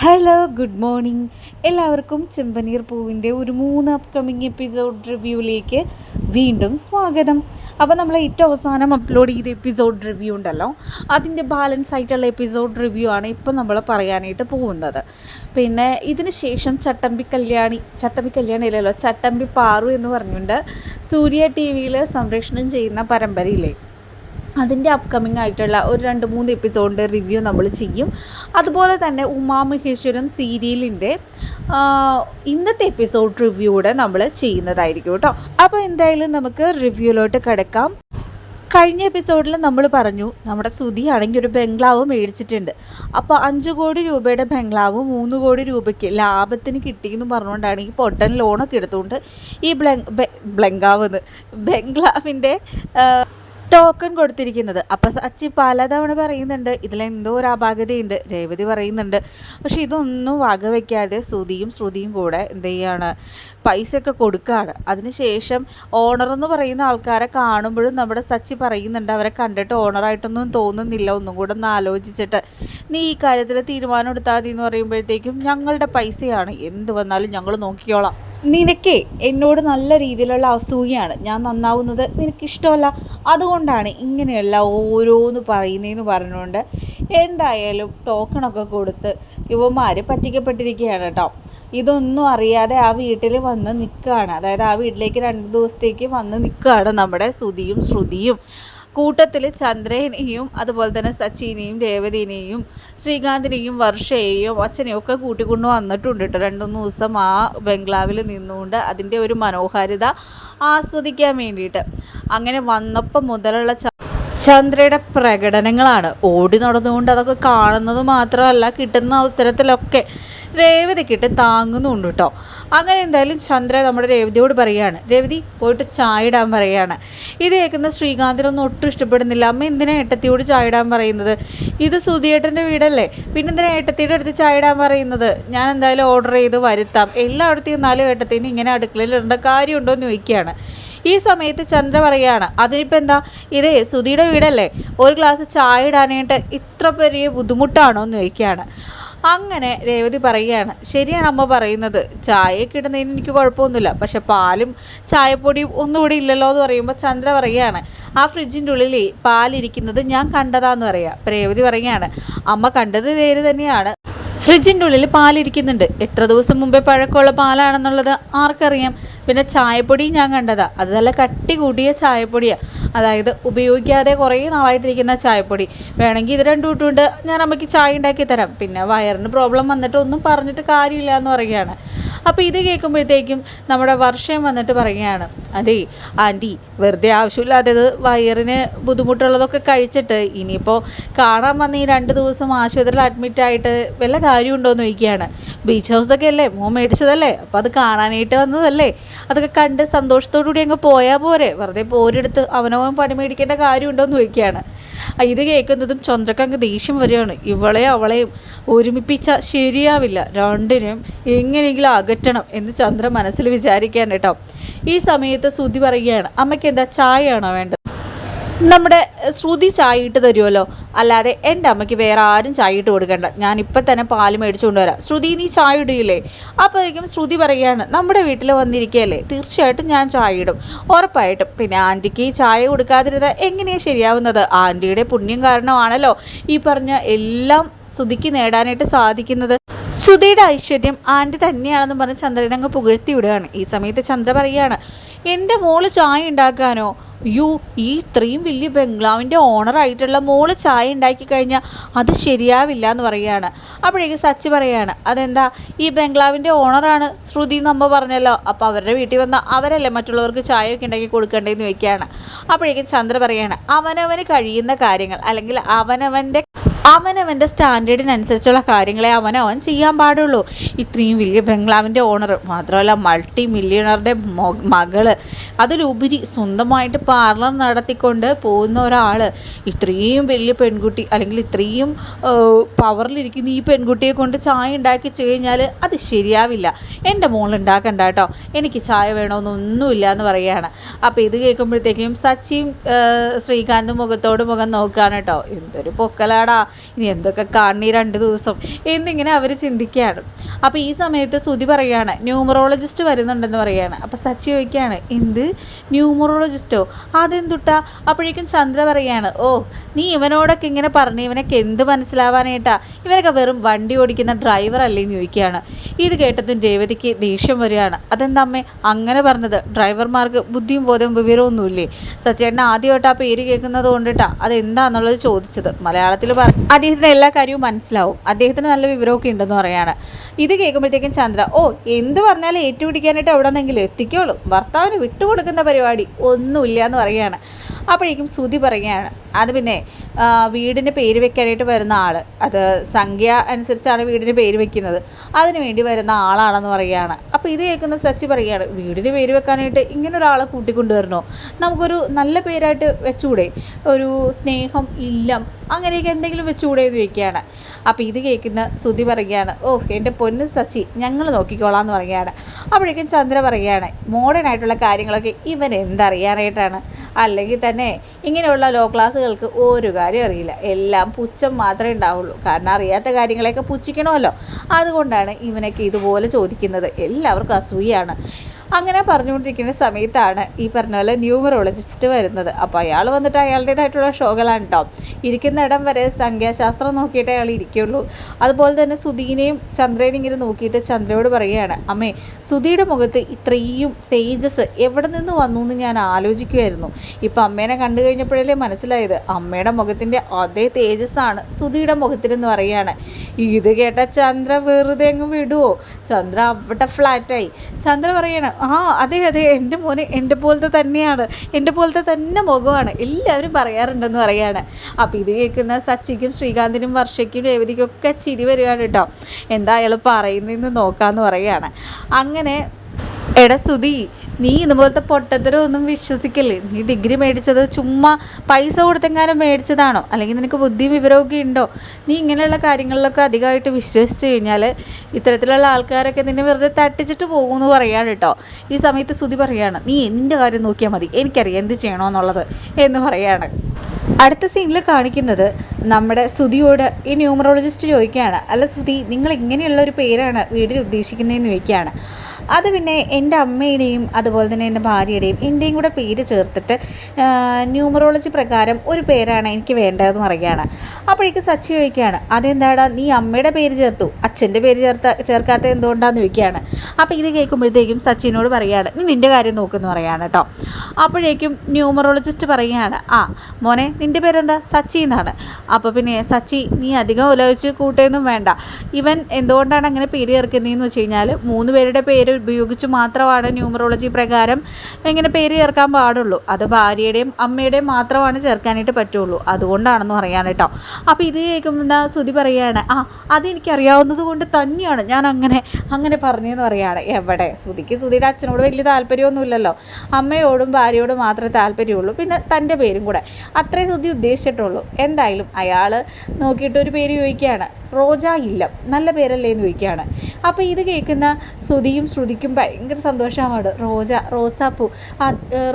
Hello good morning എല്ലാവർക്കും ചെമ്പനീർ പൂവിന്റെ ഒരു മൂന്ന് അപ്കമിങ് എപ്പിസോഡ് റിവ്യൂവിലേക്ക് വീണ്ടും സ്വാഗതം. അപ്പോൾ നമ്മൾ ഏറ്റവും അവസാനം അപ്ലോഡ് ചെയ്ത എപ്പിസോഡ് റിവ്യൂ ഉണ്ടല്ലോ. അതിന്റെ ബാലൻസ് ആയിട്ടുള്ള എപ്പിസോഡ് റിവ്യൂ ആണ് ഇപ്പോൾ നമ്മൾ പറയാനായിട്ട് പോകുന്നത്. പിന്നെ ഇതിന് ശേഷം ചട്ടമ്പി കല്യാണി ചട്ടമ്പി കല്യാണി ഇല്ലല്ലോ ചട്ടമ്പി പാറു എന്ന് പറഞ്ഞുകൊണ്ട് സൂര്യ ടി വിയിൽ ചെയ്യുന്ന പരമ്പരയിലെ അതിന്റെ അപ്കമിങ് ആയിട്ടുള്ള ഒരു രണ്ട് മൂന്ന് എപ്പിസോഡിന്റെ റിവ്യൂ നമ്മൾ ചെയ്യും. അതുപോലെ തന്നെ ഉമാമഹേശ്വരം സീരിയലിന്റെ ഇന്നത്തെ എപ്പിസോഡ് റിവ്യൂ കൂടെ നമ്മൾ ചെയ്യുന്നതായിരിക്കും കേട്ടോ. അപ്പോൾ എന്തായാലും നമുക്ക് റിവ്യൂലോട്ട് കിടക്കാം. കഴിഞ്ഞ എപ്പിസോഡിൽ നമ്മൾ പറഞ്ഞു നമ്മുടെ സുധിയാണെങ്കിൽ ഒരു ബംഗ്ലാവ് മേടിച്ചിട്ടുണ്ട്. അപ്പോൾ അഞ്ച് കോടി രൂപയുടെ ബംഗ്ലാവ് മൂന്ന് കോടി രൂപയ്ക്ക് ലാഭത്തിന് കിട്ടിയെന്ന് പറഞ്ഞുകൊണ്ടാണ് ഈ പൊട്ടൻ ലോണൊക്കെ എടുത്തുകൊണ്ട് ഈ ബ്ലങ് ബ്ലങ്കാവ് ബംഗ്ലാവിന്റെ ടോക്കൺ കൊടുത്തിരിക്കുന്നത്. അപ്പം സച്ചി പലതവണ പറയുന്നുണ്ട് ഇതിലെന്തോ ഒരു അപാകതയുണ്ട് രേവതി പറയുന്നുണ്ട്. പക്ഷേ ഇതൊന്നും വകവയ്ക്കാതെ ശ്രുതിയും ശ്രുതിയും കൂടെ എന്ത് ചെയ്യാണ് പൈസയൊക്കെ കൊടുക്കുകയാണ് അതിനുശേഷം ഓണർ എന്ന് പറയുന്ന ആൾക്കാരെ കാണുമ്പോഴും നമ്മുടെ സച്ചി പറയുന്നുണ്ട് അവരെ കണ്ടിട്ട് ഓണറായിട്ടൊന്നും തോന്നുന്നില്ല ഒന്നും കൂടെ ഒന്ന് ആലോചിച്ചിട്ട്. നീ ഈ കാര്യത്തിൽ തീരുമാനം എടുത്താൽ മതി എന്ന് പറയുമ്പോഴത്തേക്കും ഞങ്ങളുടെ പൈസയാണ്. എന്ത് വന്നാലും ഞങ്ങൾ നോക്കിയോളാം നിനക്കേ എന്നോട് നല്ല രീതിയിലുള്ള അസൂയാണ് ഞാൻ നന്നാവുന്നത് നിനക്കിഷ്ടമല്ല. അതുകൊണ്ടാണ് ഇങ്ങനെയുള്ള ഓരോന്ന് പറയുന്നതെന്ന് പറഞ്ഞുകൊണ്ട് എന്തായാലും ടോക്കണൊക്കെ കൊടുത്ത് യുവമാർ പറ്റിക്കപ്പെട്ടിരിക്കുകയാണ് കേട്ടോ. ഇതൊന്നും അറിയാതെ ആ വീട്ടിൽ വന്ന് നിൽക്കുകയാണ്. അതായത് ആ വീട്ടിലേക്ക് രണ്ട് ദിവസത്തേക്ക് വന്ന് നിൽക്കുകയാണ് നമ്മുടെ ശ്രുതിയും ശ്രുതിയും. കൂട്ടത്തിൽ ചന്ദ്രനെയും അതുപോലെ തന്നെ സച്ചിനെയും രേവതിനെയും ശ്രീകാന്തിനെയും വർഷയെയും അച്ഛനെയും ഒക്കെ കൂട്ടിക്കൊണ്ട് വന്നിട്ടുണ്ട് കേട്ടോ. രണ്ടു മൂന്ന് ദിവസം ആ ബംഗ്ലാവിൽ നിന്നുകൊണ്ട് അതിന്റെ ഒരു മനോഹാരിത ആസ്വദിക്കാൻ വേണ്ടിയിട്ട്. അങ്ങനെ വന്നപ്പോൾ മുതലുള്ള ചന്ദ്രയുടെ പ്രകടനങ്ങളാണ്. ഓടി നടന്നുകൊണ്ട് അതൊക്കെ കാണുന്നത് മാത്രമല്ല കിട്ടുന്ന അവസരത്തിലൊക്കെ രേവതിക്കിട്ട് താങ്ങുന്നുണ്ട് കേട്ടോ. അങ്ങനെ എന്തായാലും ചന്ദ്ര നമ്മുടെ രേവതിയോട് പറയുകയാണ്. രേവതി പോയിട്ട് ചായ ഇടാൻ പറയുകയാണ്. ഇത് കേൾക്കുന്ന ശ്രീകാന്തിനൊന്നും ഒട്ടും ഇഷ്ടപ്പെടുന്നില്ല. അമ്മ എന്തിനാ ഏട്ടത്തിയോട് ചായ ഇടാൻ പറയുന്നത്? ഇത് സുധിയേട്ടന്റെ വീടല്ലേ? പിന്നെ എന്തിനാ ഏട്ടത്തിയുടെ അടുത്ത് ചായ ഇടാൻ പറയുന്നത്? ഞാൻ എന്തായാലും ഓർഡർ ചെയ്ത് വരുത്താം. എല്ലായിടത്തും നാലും ഏട്ടത്തിന് ഇങ്ങനെ അടുക്കളയിൽ ഇടേണ്ട കാര്യമുണ്ടോ എന്ന് ചോദിക്കുകയാണ്. ഈ സമയത്ത് ചന്ദ്ര പറയുകയാണ് അതിനിപ്പോൾ എന്താ? ഇതേ സുധിയുടെ വീടല്ലേ? ഒരു ഗ്ലാസ് ചായ ഇടാനായിട്ട് ഇത്ര വലിയ ബുദ്ധിമുട്ടാണോ? എന്ന് ചോദിക്കുകയാണ്. അങ്ങനെ രേവതി പറയുകയാണ് ശരിയാണ് അമ്മ പറയുന്നത്. ചായയൊക്കെ ഇടുന്നതിന് എനിക്ക് കുഴപ്പമൊന്നുമില്ല. പക്ഷെ പാലും ചായപ്പൊടിയും ഒന്നും ഇല്ലല്ലോ എന്ന് പറയുമ്പോൾ ചന്ദ്ര പറയുകയാണ് ആ ഫ്രിഡ്ജിന്റെ ഉള്ളിൽ പാലിരിക്കുന്നത് ഞാൻ കണ്ടതാന്ന് പറയാം. രേവതി പറയുകയാണ് അമ്മ കണ്ടത് നേര് തന്നെയാണ്. ഫ്രിഡ്ജിന്റെ ഉള്ളിൽ പാലിരിക്കുന്നുണ്ട്. എത്ര ദിവസം മുമ്പേ പഴക്കമുള്ള പാലാണെന്നുള്ളത് ആർക്കറിയാം. പിന്നെ ചായപ്പൊടി ഞാൻ കണ്ടതാ. അത് നല്ല കട്ടി കൂടിയ ചായപ്പൊടിയാണ് അതായത് ഉപയോഗിക്കാതെ കുറേ നാളായിട്ടിരിക്കുന്ന ചായപ്പൊടി. വേണമെങ്കിൽ ഇത് രണ്ടു ഇട്ടുകൊണ്ട് ഞാൻ അമ്മയ്ക്ക് ചായ ഉണ്ടാക്കി തരാം. പിന്നെ വയറിന് പ്രോബ്ലം വന്നിട്ട് ഒന്നും പറഞ്ഞിട്ട് കാര്യമില്ല എന്ന് പറയുകയാണ്. അപ്പോൾ ഇത് കേൾക്കുമ്പോഴത്തേക്കും നമ്മുടെ വർഷം വന്നിട്ട് പറയുകയാണ്. അതേ ആന്റി വെറുതെ ആവശ്യമില്ലാത്തത് വയറിന് ബുദ്ധിമുട്ടുള്ളതൊക്കെ കഴിച്ചിട്ട് ഇനിയിപ്പോൾ കാണാൻ വന്ന ഈ രണ്ട് ദിവസം ആശുപത്രിയിൽ അഡ്മിറ്റായിട്ട് വല്ല കാര്യമുണ്ടോ എന്ന് ചോദിക്കുകയാണ് ബീച്ച് ഹൗസൊക്കെ അല്ലേ? മോ മേടിച്ചതല്ലേ? അപ്പോൾ അത് കാണാനായിട്ട് വന്നതല്ലേ? അതൊക്കെ കണ്ട് സന്തോഷത്തോടു കൂടി അങ്ങ് പോയാൽ പോരെ. വെറുതെ പോരെടുത്ത് അവനവൻ പണി മേടിക്കേണ്ട കാര്യമുണ്ടോ എന്ന് ചോദിക്കുകയാണ് ഇത് കേൾക്കുന്നതും ചന്ദ്രക്കങ്ങ് ദേഷ്യം വരികയാണ്. ഇവളെയും അവളെയും ഒരുമിപ്പിച്ച ശരിയാവില്ല. രണ്ടിനും എങ്ങനെയെങ്കിലും അകറ്റണം എന്ന് ചന്ദ്ര മനസ്സിൽ വിചാരിക്കാൻ കേട്ടോ. ഈ സമയത്ത് സുതി പറയുകയാണ് അമ്മയ്ക്ക് എന്താ ചായയാണോ വേണ്ടത്? നമ്മുടെ ശ്രുതി ചായ ഇട്ട് തരുമല്ലോ അല്ലാതെ എന്റെ അമ്മയ്ക്ക് വേറെ ആരും ചായ ഇട്ട് കൊടുക്കണ്ട. ഞാൻ ഇപ്പം തന്നെ പാൽ മേടിച്ചുകൊണ്ട് വരാം. ശ്രുതി നീ ചായ ഇടുകയില്ലേ അപ്പോഴേക്കും ശ്രുതി പറയുകയാണ് നമ്മുടെ വീട്ടിൽ വന്നിരിക്കുകയല്ലേ? തീർച്ചയായിട്ടും ഞാൻ ചായ ഇടും. ഉറപ്പായിട്ടും. പിന്നെ ആന്റിക്ക് ചായ കൊടുക്കാതിരുന്നത് എങ്ങനെയാണ് ശരിയാവുന്നത്? ആന്റിയുടെ പുണ്യം കാരണമാണല്ലോ ഈ പറഞ്ഞ എല്ലാം ശ്രുതിക്ക് നേടാനായിട്ട് സാധിക്കുന്നത്. ശ്രുതിയുടെ ഐശ്വര്യം ആന്റി തന്നെയാണെന്ന് പറഞ്ഞ് ചന്ദ്രനങ്ങ് പുകഴ്ത്തി വിടുകയാണ്. ഈ സമയത്ത് ചന്ദ്ര പറയുകയാണ് എന്റെ മോൾ ചായ ഉണ്ടാക്കാനോ? യു ഈ ഇത്രയും വലിയ ബംഗ്ലാവിന്റെ ഓണറായിട്ടുള്ള മോൾ ചായ ഉണ്ടാക്കി കഴിഞ്ഞാൽ അത് ശരിയാവില്ല എന്ന് പറയുകയാണ്. അപ്പോഴേക്ക് സച്ചി പറയുകയാണ് അതെന്താ ഈ ബംഗ്ലാവിന്റെ ഓണറാണ് ശ്രുതി നമ്മ പറഞ്ഞല്ലോ. അപ്പോൾ അവരുടെ വീട്ടിൽ വന്ന അവരല്ലേ മറ്റുള്ളവർക്ക് ചായയൊക്കെ ഉണ്ടാക്കി കൊടുക്കേണ്ടതെന്ന് ചോദിക്കുകയാണ് അപ്പോഴേക്കും ചന്ദ്ര പറയുകയാണ് അവനവന് കഴിയുന്ന കാര്യങ്ങൾ അല്ലെങ്കിൽ അവനവന്റെ അവനവന്റെ സ്റ്റാൻഡേർഡിനനുസരിച്ചുള്ള കാര്യങ്ങളെ അവനവൻ ചെയ്യാൻ പാടുള്ളൂ. ഇത്രയും വലിയ ബംഗ്ലാവിന്റെ ഓണർ മാത്രമല്ല മൾട്ടി മില്യണറുടെ മകൾ അതിലുപരി സ്വന്തമായിട്ട് പാർലർ നടത്തിക്കൊണ്ട് പോകുന്ന ഒരാൾ ഇത്രയും വലിയ പെൺകുട്ടി അല്ലെങ്കിൽ ഇത്രയും പവറിലിരിക്കുന്ന ഈ പെൺകുട്ടിയെ കൊണ്ട് ചായ ഉണ്ടാക്കി കഴിഞ്ഞാൽ അത് ശരിയാവില്ല. എന്റെ മോൾ ഉണ്ടാക്കണ്ട കേട്ടോ. എനിക്ക് ചായ വേണമെന്നൊന്നുമില്ല എന്ന് പറയുകയാണ് അപ്പോൾ ഇത് കേൾക്കുമ്പോഴത്തേക്കും സച്ചിയും ശ്രീകാന്തും മുഖത്തോട് മുഖം നോക്കുകയാണ് കേട്ടോ. എന്തൊരു പൊക്കലാടാ. ഇനി എന്തൊക്കെ കാണി രണ്ട് ദിവസം. എന്നിങ്ങനെ അവർ ചിന്തിക്കുകയാണ്. അപ്പോൾ ഈ സമയത്ത് സുതി പറയുകയാണ് ന്യൂമറോളജിസ്റ്റ് വരുന്നുണ്ടെന്ന് പറയുകയാണ് അപ്പോൾ സച്ചി ചോദിക്കുകയാണ് എന്ത്? ന്യൂമറോളജിസ്റ്റോ? അതെന്തുട്ടാ? അപ്പോഴേക്കും ചന്ദ്ര പറയാണ് ഓ നീ ഇവനോടൊക്കെ ഇങ്ങനെ പറഞ്ഞു ഇവനൊക്കെ എന്ത് മനസ്സിലാവാനായിട്ടാ? ഇവനൊക്കെ വെറും വണ്ടി ഓടിക്കുന്ന ഡ്രൈവർ അല്ലേന്ന് ചോദിക്കുകയാണ്. ഇത് കേട്ടതും രേവതിക്ക് ദേഷ്യം വരികയാണ്. അതെന്താ അമ്മേ? അങ്ങനെ പറഞ്ഞത്. ഡ്രൈവർമാർക്ക് ബുദ്ധിയും ബോധവും വിവരമൊന്നുമില്ലേ? സച്ചേട്ടൻ ആദ്യമായിട്ട് ആ പേര് കേൾക്കുന്നത് കൊണ്ടിട്ടാ. അതെന്താന്നുള്ളത് ചോദിച്ചത്. മലയാളത്തിൽ പറഞ്ഞു അദ്ദേഹത്തിന് എല്ലാ കാര്യവും മനസ്സിലാവും. അദ്ദേഹത്തിന് നല്ല വിവരമൊക്കെ ഉണ്ടെന്ന് പറയാണ്. ഇത് കേൾക്കുമ്പോഴത്തേക്കും ചന്ദ്ര ഓ എന്ത് പറഞ്ഞാലും ഏറ്റുപിടിക്കാനായിട്ട് എവിടെ നിന്നെങ്കിലും എത്തിക്കോളൂ. ഭർത്താവിന് വിട്ടുകൊടുക്കുന്ന പരിപാടി ഒന്നുമില്ല എന്ന് പറയുകയാണ്. അപ്പോഴേക്കും ശ്രുതി പറയുകയാണ് അത് പിന്നെ വീടിന്റെ പേര് വെക്കാനായിട്ട് വരുന്ന ആൾ അത് സംഖ്യ അനുസരിച്ചാണ് വീടിന് പേര് വെക്കുന്നത്. അതിന് വേണ്ടി വരുന്ന ആളാണെന്ന് പറയുകയാണ്. അപ്പോൾ ഇത് കേൾക്കുന്ന സച്ചി പറയുകയാണ് വീടിന് പേര് വെക്കാനായിട്ട് ഇങ്ങനെ ഒരാളെ കൂട്ടിക്കൊണ്ടുവരണോ? നമുക്കൊരു നല്ല പേരായിട്ട് വെച്ചുകൂടെ ഒരു സ്നേഹം ഇല്ലം അങ്ങനെയൊക്കെ എന്തെങ്കിലും വെച്ചുകൂടെ എന്ന് ചോദിക്കുകയാണ്. അപ്പോൾ ഇത് കേൾക്കുന്ന ശ്രുതി പറയുകയാണ് ഓ എന്റെ പൊന്ന് സച്ചി ഞങ്ങൾ നോക്കിക്കോളാം എന്ന് പറയുകയാണ്. അപ്പോഴേക്കും ചന്ദ്ര പറയുകയാണ് മോഡേൺ ആയിട്ടുള്ള കാര്യങ്ങളൊക്കെ ഇവൻ എന്തറിയാനായിട്ടാണ്? അല്ലെങ്കിൽ തന്നെ ഇങ്ങനെയുള്ള ലോ ക്ലാസ്സുകൾക്ക് ഒരു കാര്യം അറിയില്ല. എല്ലാം പുച്ഛം മാത്രമേ ഉണ്ടാവുള്ളൂ. കാരണം അറിയാത്ത കാര്യങ്ങളെയൊക്കെ പുച്ഛിക്കണമല്ലോ. അതുകൊണ്ടാണ് ഇവനൊക്കെ ഇതുപോലെ ചോദിക്കുന്നത്. എല്ലാവർക്കും അസൂയാണ് അങ്ങനെ പറഞ്ഞുകൊണ്ടിരിക്കുന്ന സമയത്താണ് ഈ പറഞ്ഞ പോലെ ന്യൂമറോളജിസ്റ്റ് വരുന്നത്. അപ്പോൾ അയാൾ വന്നിട്ട് അയാളുടേതായിട്ടുള്ള ഷോകളാണ് കേട്ടോ ഇരിക്കുന്ന ഇടം വരെ സംഖ്യാശാസ്ത്രം നോക്കിയിട്ട് അയാൾ ഇരിക്കുള്ളൂ. അതുപോലെ തന്നെ സുധീനെയും ചന്ദ്രനെയും ഇങ്ങനെ നോക്കിയിട്ട് ചന്ദ്രയോട് പറയുകയാണ് അമ്മേ സുധിയുടെ മുഖത്ത് ഇത്രയും തേജസ് എവിടെ നിന്ന് വന്നു എന്ന് ഞാൻ ആലോചിക്കുമായിരുന്നു ഇപ്പം അമ്മേനെ കണ്ടു കഴിഞ്ഞപ്പോഴല്ലേ മനസ്സിലായത് അമ്മയുടെ മുഖത്തിന്റെ അതേ തേജസ്സാണ് സുധിയുടെ മുഖത്തിനെന്ന് പറയുകയാണ്. ഇത് കേട്ട ചന്ദ്ര വെറുതെ അങ്ങ് വിടുവോ? ചന്ദ്ര അവിടെ ഫ്ലാറ്റായി ചന്ദ്ര പറയണം ആ അതെ അതെ. എന്റെ മോനെ എന്റെ പോലത്തെ തന്നെയാണ്. എന്റെ പോലത്തെ തന്നെ മുഖമാണ്. എല്ലാവരും പറയാറുണ്ടെന്ന് പറയാണ്. അപ്പോൾ ഇത് കേൾക്കുന്ന സച്ചിക്കും ശ്രീകാന്തിനും വർഷയ്ക്കും രേവതിക്കും ഒക്കെ ചിരി വരികയാണ് കേട്ടോ. എന്താ അയാൾ പറയുന്നതെന്ന് നോക്കാമെന്ന് പറയുകയാണ് അങ്ങനെ എടാ സുധി നീ ഇതുപോലത്തെ പൊട്ടത്തരം ഒന്നും വിശ്വസിക്കല്ലേ? നീ ഡിഗ്രി മേടിച്ചത് ചുമ്മാ പൈസ കൊടുത്തെങ്ങാനും മേടിച്ചതാണോ? അല്ലെങ്കിൽ നിനക്ക് ബുദ്ധി വിവരമൊക്കെ ഉണ്ടോ? നീ ഇങ്ങനെയുള്ള കാര്യങ്ങളിലൊക്കെ അധികമായിട്ട് വിശ്വസിച്ച് കഴിഞ്ഞാൽ ഇത്തരത്തിലുള്ള ആൾക്കാരൊക്കെ നിന്നെ വെറുതെ തട്ടിച്ചിട്ട് പോകുമെന്ന് പറയാണ് കേട്ടോ. ഈ സമയത്ത് സുധി പറയാണ് നീ നിന്റെ കാര്യം നോക്കിയാൽ മതി? എനിക്കറിയാം എന്ത് ചെയ്യണമെന്നുള്ളത് എന്ന് പറയാണ്. അടുത്ത സീനിൽ കാണിക്കുന്നത് നമ്മുടെ സുധിയോട് ഈ ന്യൂമറോളജിസ്റ്റ് ചോദിക്കുകയാണ് അല്ല സുധി നിങ്ങൾ ഇങ്ങനെയുള്ള ഒരു പേരാണ് വീടിൽ ഉദ്ദേശിക്കുന്നതെന്ന് ചോദിക്കുകയാണ്? അത് പിന്നെ എന്റെ അമ്മയുടെയും അതുപോലെ തന്നെ എന്റെ ഭാര്യയുടെയും എന്റെയും കൂടെ പേര് ചേർത്തിട്ട് ന്യൂമറോളജി പ്രകാരം ഒരു പേരാണ് എനിക്ക് വേണ്ടതെന്ന് പറയുകയാണ്. അപ്പോഴേക്ക് സച്ചി ചോദിക്കുകയാണ് അതെന്താടാ നീ അമ്മയുടെ പേര് ചേർത്തു? അച്ഛന്റെ പേര് ചേർത്ത ചേർക്കാത്ത എന്തുകൊണ്ടാന്ന് ചോദിക്കുകയാണ്. അപ്പോൾ ഇത് കേൾക്കുമ്പോഴത്തേക്കും സച്ചിനോട് പറയുകയാണ് നീ നിന്റെ കാര്യം നോക്കുമെന്ന് പറയുകയാണ് കേട്ടോ. അപ്പോഴേക്കും ന്യൂമറോളജിസ്റ്റ് പറയുകയാണ് ആ മോനെ നിന്റെ പേരെന്താ? സച്ചി എന്നാണ്. അപ്പോൾ പിന്നെ സച്ചി നീ അധികം ഉലവിച്ച് കൂട്ടൊന്നും വേണ്ട. ഇവൻ എന്തുകൊണ്ടാണ് അങ്ങനെ പേര് ചേർക്കുന്നതെന്ന് വെച്ച് കഴിഞ്ഞാൽ മൂന്ന് പേരുടെ പേര് ഉപയോഗിച്ച് മാത്രമാണ് ന്യൂമറോളജി പ്രകാരം ഇങ്ങനെ പേര് ചേർക്കാൻ പാടുള്ളൂ. അത് ഭാര്യയുടെയും അമ്മയുടെയും മാത്രമാണ് ചേർക്കാനായിട്ട് പറ്റുള്ളൂ. അതുകൊണ്ടാണെന്ന് പറയാൻ കേട്ടോ. അപ്പോൾ ഇത് കേൾക്കുമ്പോൾ ശ്രുതി പറയുകയാണ് ആ അതെനിക്കറിയാവുന്നത് കൊണ്ട് തന്നെയാണ് ഞാൻ അങ്ങനെ അങ്ങനെ പറഞ്ഞതെന്ന് പറയുകയാണ് എവിടെ? ശ്രുതിക്ക് ശ്രുതിയുടെ അച്ഛനോട് വലിയ താല്പര്യമൊന്നുമില്ലല്ലോ. അമ്മയോടും ഭാര്യയോടും മാത്രമേ താല്പര്യമുള്ളൂ. പിന്നെ തന്റെ പേരും കൂടെ. അത്രേ ശ്രുതി ഉദ്ദേശിച്ചിട്ടുള്ളൂ. എന്തായാലും അയാൾ നോക്കിയിട്ട് ഒരു പേര് ചോദിക്കുകയാണ്. റോജ ഇല്ല. നല്ല പേരല്ലേ എന്ന് ചോദിക്കുകയാണ്. അപ്പോൾ ഇത് കേൾക്കുന്ന ശ്രുതിയും ശ്രുതിക്കും ഭയങ്കര സന്തോഷമാണ്. റോജ റോസാപ്പൂ.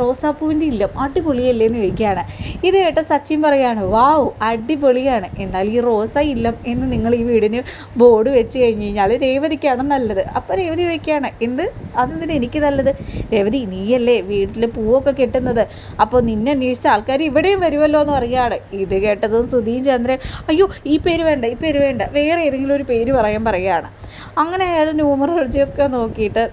റോസാപ്പൂവിന്റെ ഇല്ലം അടിപൊളിയല്ലേ എന്ന് ചോദിക്കുകയാണ്. ഇത് കേട്ട സച്ചിൻ പറയാണ് വാവ് അടിപൊളിയാണ്. എന്നാൽ ഈ റോസ ഇല്ലം എന്ന് നിങ്ങൾ ഈ വീടിന് ബോർഡ് വെച്ച് കഴിഞ്ഞ് കഴിഞ്ഞാൽ രേവതിക്കാണ് നല്ലത്. അപ്പോൾ രേവതി ചോദിക്കുകയാണ് എന്ത്? അതെന്തിന് എനിക്ക് നല്ലത്? രേവതി നീയല്ലേ വീട്ടിൽ പൂവൊക്കെ കെട്ടുന്നത്? അപ്പോൾ നിന്നെ അന്വേഷിച്ച ആൾക്കാർ ഇവിടെയും വരുമല്ലോ എന്ന് പറയുകയാണ്. ഇത് കേട്ടതും സുധീൻ ചന്ദ്രൻ അയ്യോ ഈ പേര് വേണ്ട ഈ പേര് വേണ്ട. വേറെ ഏതെങ്കിലും ഒരു പേര് പറയാൻ പറയുകയാണ്. അങ്ങനെ അയാൾ ന്യൂമറോളജിയൊക്കെ നോക്കിയിട്ട്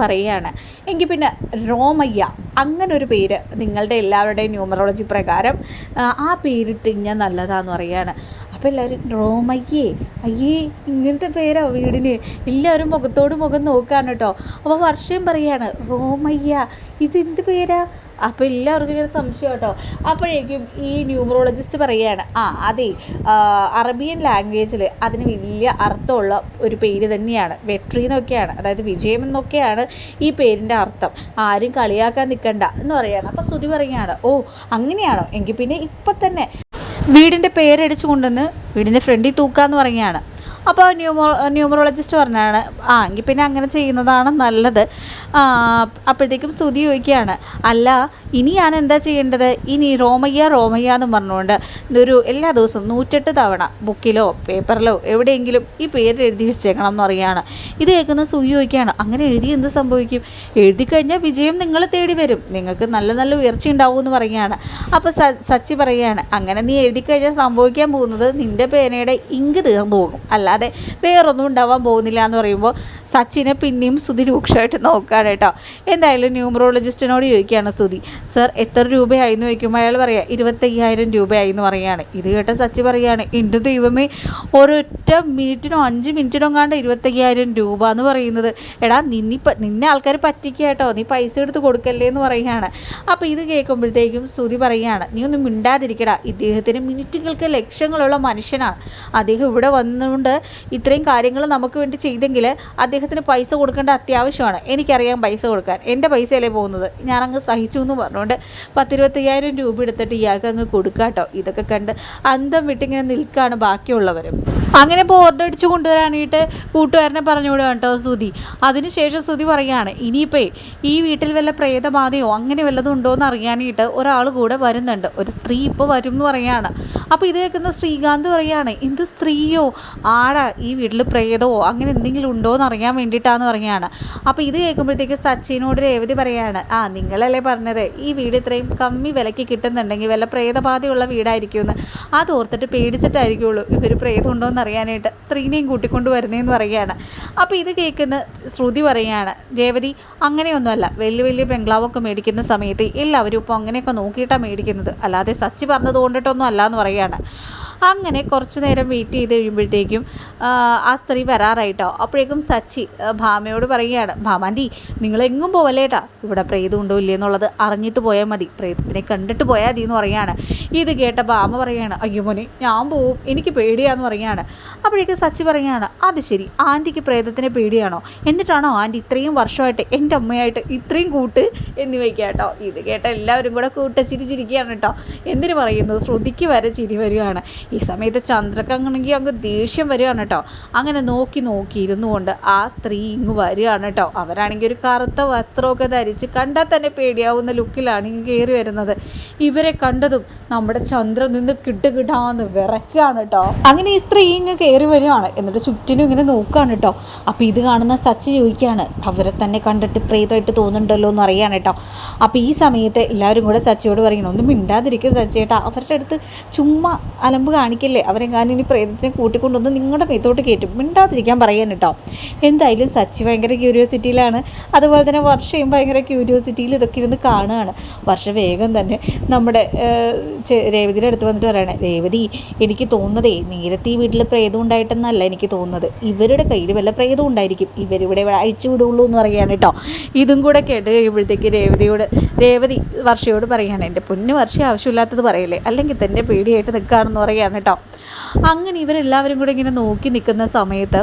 പറയുകയാണ്. എങ്കിൽ പിന്നെ റോമയ്യ അങ്ങനൊരു പേര് നിങ്ങളുടെ എല്ലാവരുടെയും ന്യൂമറോളജി പ്രകാരം ആ പേരിട്ട് ഞാൻ നല്ലതാന്ന് പറയുകയാണ്. അപ്പോൾ എല്ലാവരും റോമയ്യേ അയ്യേ ഇങ്ങനത്തെ പേരോ വീടിന്. എല്ലാവരും മുഖത്തോട് മുഖം നോക്കുകയാണ് കേട്ടോ. അപ്പോൾ വർഷയും പറയാണ് റോമയ്യ ഇതെന്ത് പേരാ? അപ്പോൾ എല്ലാവർക്കും ഇങ്ങനെ സംശയം കേട്ടോ. അപ്പോഴേക്കും ഈ ന്യൂമറോളജിസ്റ്റ് പറയുകയാണ് ആ അതെ അറബിയൻ ലാംഗ്വേജിൽ അതിന് വലിയ അർത്ഥമുള്ള ഒരു പേര് തന്നെയാണ്. വെട്രി എന്നൊക്കെയാണ് അതായത് വിജയം എന്നൊക്കെയാണ് ഈ പേരിന്റെ അർത്ഥം. ആരും കളിയാക്കാൻ നിൽക്കണ്ട എന്ന് പറയുകയാണ്. അപ്പോൾ ശ്രുതി പറയുകയാണ് ഓ അങ്ങനെയാണോ? എങ്കിൽ പിന്നെ ഇപ്പം തന്നെ. വീടിന്റെ പേരടിച്ചു കൊണ്ടുവന്ന് വീടിന്റെ ഫ്രണ്ടിൽ തൂക്കാന്ന് പറയുകയാണ്. അപ്പോൾ ന്യൂമോ ന്യൂമറോളജിസ്റ്റ് പറഞ്ഞാണ് ആ എങ്കിൽ പിന്നെ അങ്ങനെ ചെയ്യുന്നതാണ് നല്ലത്. അപ്പോഴത്തേക്കും സ്തുതി ചോദിക്കുകയാണ് അല്ല ഇനി ഞാൻ എന്താ ചെയ്യേണ്ടത്? ഇനി റോമയ്യ റോമയ്യ എന്ന് പറഞ്ഞുകൊണ്ട് ഇതൊരു എല്ലാ ദിവസവും നൂറ്റെട്ട് തവണ ബുക്കിലോ പേപ്പറിലോ എവിടെയെങ്കിലും ഈ പേര് എഴുതി വെച്ചേക്കണം എന്ന് പറയുകയാണ്. ഇത് കേൾക്കുന്ന സ്തുതി ചോദിക്കുകയാണ് അങ്ങനെ എഴുതി എന്ത് സംഭവിക്കും? എഴുതി കഴിഞ്ഞാൽ വിജയം നിങ്ങൾ തേടി വരും. നിങ്ങൾക്ക് നല്ല നല്ല ഉയർച്ച ഉണ്ടാവും എന്ന് പറയുകയാണ്. അപ്പോൾ സച്ചി പറയുകയാണ് അങ്ങനെ നീ എഴുതി കഴിഞ്ഞാൽ സംഭവിക്കാൻ പോകുന്നത് നിന്റെ പേനയുടെ ഇങ്ക് തീർന്നു പോകും. അല്ലാതെ വേറൊന്നും ഉണ്ടാവാൻ പോകുന്നില്ല എന്ന് പറയുമ്പോൾ സച്ചിനെ പിന്നെയും സുധി രൂക്ഷമായിട്ട് നോക്കുകയാണ് കേട്ടോ. എന്തായാലും ന്യൂമറോളജിസ്റ്റിനോട് ചോദിക്കുകയാണ് സുധി സർ എത്ര രൂപയായി എന്ന് ചോദിക്കുമ്പോൾ അയാൾ പറയാം ഇരുപത്തയ്യായിരം രൂപയായി എന്ന് പറയുകയാണ്. ഇത് കേട്ട സച്ചി പറയുകയാണ് എന്റെ ദൈവമേ ഒരൊറ്റ മിനിറ്റിനോ അഞ്ച് മിനിറ്റിനോ കാണ്ട ഇരുപത്തയ്യായിരം രൂപ എന്ന് പറയുന്നത്. എടാ നിന്നിപ്പ നിന്നെ ആൾക്കാർ പറ്റിക്കുക കേട്ടോ. നീ പൈസ എടുത്ത് കൊടുക്കല്ലേ എന്ന് പറയുകയാണ്. അപ്പോൾ ഇത് കേൾക്കുമ്പോഴത്തേക്കും സുതി പറയുകയാണ് നീ ഒന്നും മിണ്ടാതിരിക്കടാ. ഇദ്ദേഹത്തിന് മിനിറ്റുകൾക്ക് ലക്ഷങ്ങളുള്ള മനുഷ്യനാണ്. അദ്ദേഹം ഇവിടെ വന്നുകൊണ്ട് ഇത്രയും കാര്യങ്ങൾ നമുക്ക് വേണ്ടി ചെയ്തെങ്കിൽ അദ്ദേഹത്തിന് പൈസ കൊടുക്കേണ്ട അത്യാവശ്യമാണ്. എനിക്കറിയാം പൈസ കൊടുക്കാൻ. എന്റെ പൈസയല്ലേ പോകുന്നത്. ഞാനങ്ങ് സഹിച്ചു എന്ന് പറഞ്ഞുകൊണ്ട് പത്തിരുപത്തയ്യായിരം രൂപ എടുത്തിട്ട് ഇയാൾക്ക് അങ്ങ് കൊടുക്കാട്ടോ ഇതൊക്കെ കണ്ട് അന്തം വിട്ടിങ്ങനെ നിൽക്കുകയാണ് ബാക്കിയുള്ളവരും. അങ്ങനെ ബോർഡ് അടിച്ച് കൊണ്ടുവരാനായിട്ട് കൂട്ടുകാരനെ പറഞ്ഞു വിടുക കേട്ടോ സുതി അതിനുശേഷം സുതി പറയുകയാണ് ഇനിയിപ്പോൾ ഈ വീട്ടിൽ വല്ല പ്രേതബാധയോ അങ്ങനെ വല്ലതും ഉണ്ടോ എന്ന് അറിയാനായിട്ട് ഒരാൾ കൂടെ വരുന്നുണ്ട്. ഒരു സ്ത്രീ ഇപ്പോൾ വരും എന്ന് പറയുകയാണ് അപ്പോൾ ഇത് കേൾക്കുന്ന ശ്രീകാന്ത് പറയുകയാണ് എന്ത് സ്ത്രീയോ? ആടാ ഈ വീട്ടിൽ പ്രേതമോ അങ്ങനെ എന്തെങ്കിലും ഉണ്ടോ എന്ന് അറിയാൻ വേണ്ടിയിട്ടാന്ന് പറയുകയാണ് അപ്പോൾ ഇത് കേൾക്കുമ്പോഴത്തേക്ക് സച്ചിനോട് രേവതി പറയാണ് ആ നിങ്ങളല്ലേ പറഞ്ഞത്? ഈ വീട് ഇത്രയും കമ്മി വിലയ്ക്ക് കിട്ടുന്നുണ്ടെങ്കിൽ വല്ല പ്രേതബാധയുള്ള വീടായിരിക്കുമെന്ന്. അത് ഓർത്തിട്ട് പേടിച്ചിട്ടായിരിക്കുള്ളൂ. ഇവർ പ്രേതം ഉണ്ടോ എന്ന് അറിയാനായിട്ട് സ്ത്രീനെയും കൂട്ടിക്കൊണ്ട് വരുന്നതെന്ന് പറയുകയാണ്. അപ്പോൾ ഇത് കേൾക്കുന്ന ശ്രുതി പറയുകയാണ് രേവതി അങ്ങനെയൊന്നുമല്ല. വലിയ വലിയ ബംഗ്ലാവൊക്കെ മേടിക്കുന്ന സമയത്ത് എല്ലാവരും ഇപ്പോൾ അങ്ങനെയൊക്കെ നോക്കിയിട്ടാണ് മേടിക്കുന്നത്. അല്ലാതെ സച്ചി പറഞ്ഞത് കൊണ്ടിട്ടൊന്നും അല്ല എന്ന് പറയുകയാണ് അങ്ങനെ കുറച്ച് നേരം വെയിറ്റ് ചെയ്ത് കഴിയുമ്പോഴത്തേക്കും ആ, സ്ത്രീ വരാറായിട്ടോ. അപ്പോഴേക്കും സച്ചി ഭാമയോട് പറയുകയാണ് ഭാമാന്റി നിങ്ങളെങ്ങും പോവല്ലേട്ടാ ഇവിടെ പ്രേതം ഉണ്ടോ ഇല്ലേ എന്നുള്ളത് അറിഞ്ഞിട്ട് പോയാൽ മതി. പ്രേതത്തിനെ കണ്ടിട്ട് പോയാൽ മതി എന്ന് പറയുകയാണ്. ഇത് കേട്ട ഭാമ പറയുകയാണ് അയ്യോ മോനെ ഞാൻ പോവും. എനിക്ക് പേടിയാന്ന് പറയുകയാണ്. അപ്പോഴേക്കും സച്ചി പറയുകയാണ് അത് ശരി. ആന്റിക്ക് പ്രേതത്തിനെ പേടിയാണോ? എന്നിട്ടാണോ ആന്റി ഇത്രയും വർഷമായിട്ട് എന്റെ അമ്മയായിട്ട് ഇത്രയും കൂട്ട് എന്ന് വയ്ക്കുക കേട്ടോ ഇത് കേട്ട എല്ലാവരും കൂടെ കൂട്ട ചിരി ചിരിക്കുകയാണ് കേട്ടോ എന്തിനു പറയുന്നു? ശ്രുതിക്ക് വരെ ചിരി വരികയാണ്. ഈ സമയത്ത് ചന്ദ്രക്കാണെങ്കിൽ അങ്ങ് ദേഷ്യം വരികയാണ് കേട്ടോ. അങ്ങനെ നോക്കി നോക്കി ഇരുന്നു കൊണ്ട് ആ സ്ത്രീ ഇങ്ങ് വരികയാണ് കേട്ടോ. അവരാണെങ്കിൽ ഒരു കറുത്ത വസ്ത്രമൊക്കെ ധരിച്ച് കണ്ടാൽ തന്നെ പേടിയാവുന്ന ലുക്കിലാണ് ഇങ്ങ് കയറി വരുന്നത്. ഇവരെ കണ്ടതും നമ്മുടെ ചന്ദ്രൻ നിന്ന് കിട്ടുകിടാന്ന് വിറയ്ക്കുകയാണ് കേട്ടോ. അങ്ങനെ ഈ സ്ത്രീ ഇങ്ങ് കയറി വരികയാണ്. എന്നിട്ട് ചുറ്റിനും ഇങ്ങനെ നോക്കുകയാണ് കേട്ടോ. അപ്പോൾ ഇത് കാണുന്ന സച്ചി ചോദിക്കുകയാണ് അവരെ തന്നെ കണ്ടിട്ട് പ്രേതമായിട്ട് തോന്നുന്നുണ്ടല്ലോ എന്ന് അറിയാണ് കേട്ടോ. അപ്പോൾ ഈ സമയത്ത് എല്ലാവരും കൂടെ സച്ചിയോട് പറയണം ഒന്നും മിണ്ടാതിരിക്കുക സച്ചിയേട്ടാ അവരുടെ അടുത്ത് ചുമ്മാ അലമ്പ് കാണിക്കല്ലേ? അവരെങ്ങാനും ഇനി പ്രേതത്തിനെ കൂട്ടിക്കൊണ്ടുവന്ന് നിങ്ങളുടെ മേത്തോട്ട് കയറ്റും. മിണ്ടാതിരിക്കാൻ പറയാൻ കേട്ടോ. എന്തായാലും സച്ചി ഭയങ്കര ക്യൂരിയോസിറ്റിയിലാണ് അതുപോലെ തന്നെ വർഷയും ഭയങ്കര ക്യൂരിയോസിറ്റിയിൽ ഇതൊക്കെ ഇരുന്ന് കാണുകയാണ്. വർഷ വേഗം തന്നെ നമ്മുടെ രേവതിയുടെ അടുത്ത് വന്നിട്ട് പറയണേ രേവതി എനിക്ക് തോന്നുന്നതേ നേരത്തെ വീട്ടിൽ പ്രേതം ഉണ്ടായിട്ടെന്നല്ല എനിക്ക് തോന്നുന്നത്. ഇവരുടെ കയ്യിൽ വല്ല പ്രേതം ഉണ്ടായിരിക്കും. ഇവരിവിടെ അഴിച്ചു വിടുള്ളൂ എന്ന് പറയാണ് കേട്ടോ. ഇതും കൂടെ കേട്ട് കഴിയുമ്പോഴത്തേക്ക് രേവതിയോട് രേവതി വർഷയോട് പറയുകയാണ് എന്റെ പൊന്നു വർഷ ആവശ്യമില്ലാത്തത് പറയല്ലേ? അല്ലെങ്കിൽ തന്നെ പേടിയായിട്ട് നിൽക്കുകയാണെന്ന് പറയാണ് കേട്ടോ. അങ്ങനെ ഇവരെല്ലാവരും കൂടെ ഇങ്ങനെ നോക്കി നിൽക്കുന്ന സമയത്ത്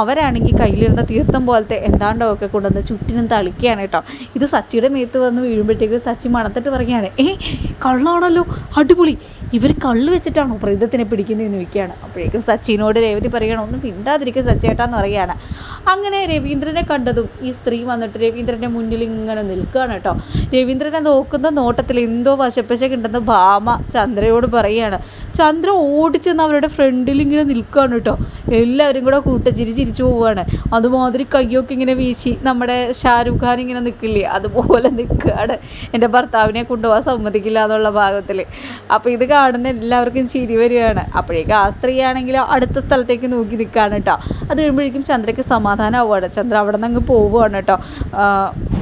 അവരാണെങ്കിൽ കയ്യിലിരുന്ന തീർത്ഥം പോലത്തെ എന്താണ്ടോ ഒക്കെ കൊണ്ടുവന്ന് ചുറ്റിനും തളിക്കുകയാണ് കേട്ടോ. ഇത് സച്ചിയുടെ മേത്ത് വന്ന് വീഴുമ്പോഴത്തേക്ക് സച്ചി മണത്തിട്ട് പറയുകയാണ് ഏ കള്ളാണല്ലോ അടിപൊളി. ഇവർ കള്ള് വെച്ചിട്ടാണോ പ്രേതത്തിനെ പിടിക്കുന്നതെന്ന് ചോദിക്കുകയാണ്. അപ്പോഴേക്കും സച്ചിനോട് രേവതി പറയണം ഒന്നും പിണ്ടാതിരിക്കുക സച്ചേട്ടാന്ന് പറയുകയാണ്. അങ്ങനെ രവീന്ദ്രനെ കണ്ടതും ഈ സ്ത്രീ വന്നിട്ട് രവീന്ദ്രന്റെ മുന്നിൽ ഇങ്ങനെ നിൽക്കുകയാണ് കേട്ടോ. രവീന്ദ്രനെ നോക്കുന്ന നോട്ടത്തിൽ എന്തോ വശപ്പശക്കുണ്ടെന്ന് ഭാമ ചന്ദ്രയോട് പറയുകയാണ്. ചന്ദ്ര ഓടിച്ചെന്ന് അവരുടെ ഫ്രണ്ടിൽ ഇങ്ങനെ നിൽക്കുകയാണ് കേട്ടോ. എല്ലാവരും കൂടെ കൂട്ടച്ചിരി ചിരിച്ചു പോവുകയാണ്. അതുമാതിരി കയ്യൊക്കെ ഇങ്ങനെ വീശി നമ്മുടെ ഷാരൂഖ് ഖാൻ ഇങ്ങനെ നിൽക്കില്ലേ? അതുപോലെ നിൽക്കുകയാണ്. എന്റെ ഭർത്താവിനെ കൊണ്ടുപോകാൻ സമ്മതിക്കില്ല എന്നുള്ള ഭാഗത്തിൽ. അപ്പോൾ ഇത് കാണുന്ന എല്ലാവർക്കും ചിരി വരികയാണ്. അപ്പോഴേക്കും ആ സ്ത്രീ ആണെങ്കിൽ അടുത്ത സ്ഥലത്തേക്ക് നോക്കി നിൽക്കുകയാണ് കേട്ടോ. അത് കഴിയുമ്പോഴേക്കും ചന്ദ്രയ്ക്ക് സമാധാനമാവുകയാണ്. ചന്ദ്ര അവിടെ നിന്ന് അങ്ങ് പോവുകയാണ് കേട്ടോ.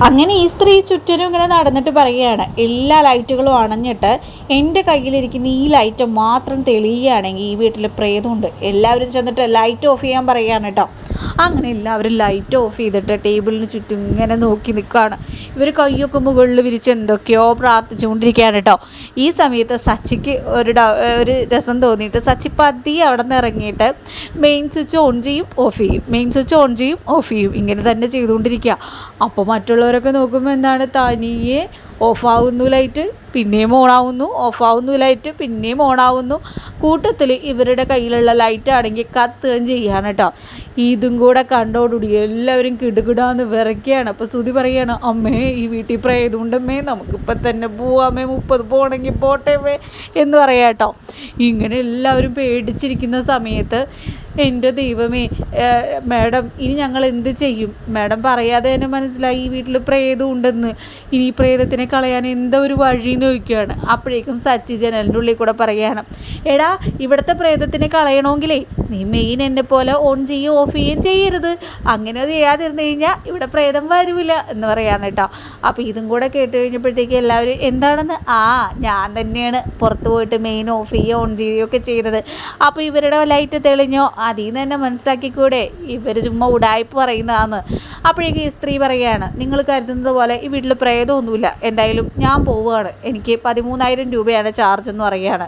അങ്ങനെ ഈ സ്ത്രീ ചുറ്റിനും ഇങ്ങനെ നടന്നിട്ട് പറയുകയാണ്. എല്ലാ ലൈറ്റുകളും അണഞ്ഞിട്ട് എന്റെ കയ്യിലിരിക്കുന്ന ഈ ലൈറ്റ് മാത്രം തെളിയുകയാണെങ്കിൽ ഈ വീട്ടിൽ പ്രേതമുണ്ട്. എല്ലാവരും ചെന്നിട്ട് ലൈറ്റ് ഓഫ് ചെയ്യാൻ പറയുകയാണ് കേട്ടോ. അങ്ങനെ എല്ലാവരും ലൈറ്റ് ഓഫ് ചെയ്തിട്ട് ടേബിളിന് ചുറ്റും ഇങ്ങനെ നോക്കി നിൽക്കുകയാണ്. ഇവർ കയ്യൊക്കെ മുകളിൽ വിരിച്ച് എന്തൊക്കെയോ പ്രാർത്ഥിച്ചുകൊണ്ടിരിക്കുകയാണ് കേട്ടോ. ഈ സമയത്ത് സച്ചിക്ക് ഒരു ഒരു രസം തോന്നിയിട്ട് സച്ചി പതി അവിടെ നിന്ന് ഇറങ്ങിയിട്ട് മെയിൻ സ്വിച്ച് ഓൺ ചെയ്യും ഓഫ് ചെയ്യും. മെയിൻ സ്വിച്ച് ഓൺ ചെയ്യും ഓഫ് ചെയ്യും. ഇങ്ങനെ തന്നെ ചെയ്തുകൊണ്ടിരിക്കുക. അപ്പോൾ മറ്റുള്ളവരൊക്കെ നോക്കുമ്പോൾ എന്താണ്? തനിയെ ഓഫാവുന്നു ലൈറ്റ് പിന്നെയും ഓണാവുന്നു ഓഫാവുന്നു ലൈറ്റ് പിന്നെയും ഓണാവുന്നു കൂട്ടത്തിൽ ഇവരുടെ കയ്യിലുള്ള ലൈറ്റ് ആണെങ്കിൽ കത്തുകയും ചെയ്യാണ് കേട്ടോ. ഇതും കൂടെ കണ്ടോടുകൂടി എല്ലാവരും കിടുകിടാന്ന് വിറയ്ക്കുകയാണ്. അപ്പോൾ സുതി പറയുകയാണ് അമ്മേ ഈ വീട്ടിൽ പ്രേതുണ്ടമ്മേ നമുക്കിപ്പം തന്നെ പോവാമേ മുപ്പത് പോകണമെങ്കിൽ പോട്ടേമേ എന്ന് പറയാം കേട്ടോ. ഇങ്ങനെ എല്ലാവരും പേടിച്ചിരിക്കുന്ന സമയത്ത് എന്റെ ദൈവമേ മാഡം ഇനി ഞങ്ങൾ എന്ത് ചെയ്യും? മാഡം പറയാതെ തന്നെ മനസ്സിലായി ഈ വീട്ടിൽ പ്രേതം ഉണ്ടെന്ന് ഇനി പ്രേതത്തിനെ കളയാൻ എന്താ ഒരു വഴി? എന്ന് ചോദിക്കുകയാണ്. അപ്പോഴേക്കും സച്ചി ജനലിന്റെ ഉള്ളിൽ കൂടെ പറയുകയാണ് എടാ ഇവിടുത്തെ പ്രേതത്തിനെ കളയണമെങ്കിലേ നീ മെയിൻ എന്നെ പോലെ ഓൺ ചെയ്യുകയും ഓഫ് ചെയ്യുകയും ചെയ്യരുത്. അങ്ങനെ ചെയ്യാതിരുന്നു കഴിഞ്ഞാൽ ഇവിടെ പ്രേതം വരില്ല എന്ന് പറയാണ് കേട്ടോ. അപ്പോൾ ഇതും കൂടെ കേട്ട് കഴിഞ്ഞപ്പോഴത്തേക്ക് എല്ലാവരും എന്താണെന്ന്? ആ ഞാൻ തന്നെയാണ് പുറത്ത് പോയിട്ട് മെയിൻ ഓഫ് ചെയ്യുക ഓൺ ചെയ്യുകയൊക്കെ ചെയ്തത്. അപ്പോൾ ഇവരുടെ ലൈറ്റ് തെളിഞ്ഞോ? അതിൽ നിന്ന് തന്നെ മനസ്സിലാക്കിക്കൂടെ? ഇവർ ചുമ്മാ ഉടായ്പ പറയുന്നതാണ് അപ്പോഴേക്കും ഈ സ്ത്രീ പറയുകയാണ് നിങ്ങൾ കരുതുന്നത് പോലെ ഈ വീട്ടിൽ പ്രേതമൊന്നുമില്ല. എന്തായാലും ഞാൻ പോവുകയാണ്. എനിക്ക് പതിമൂന്നായിരം രൂപയാണ് ചാർജ് എന്ന് പറയുകയാണ്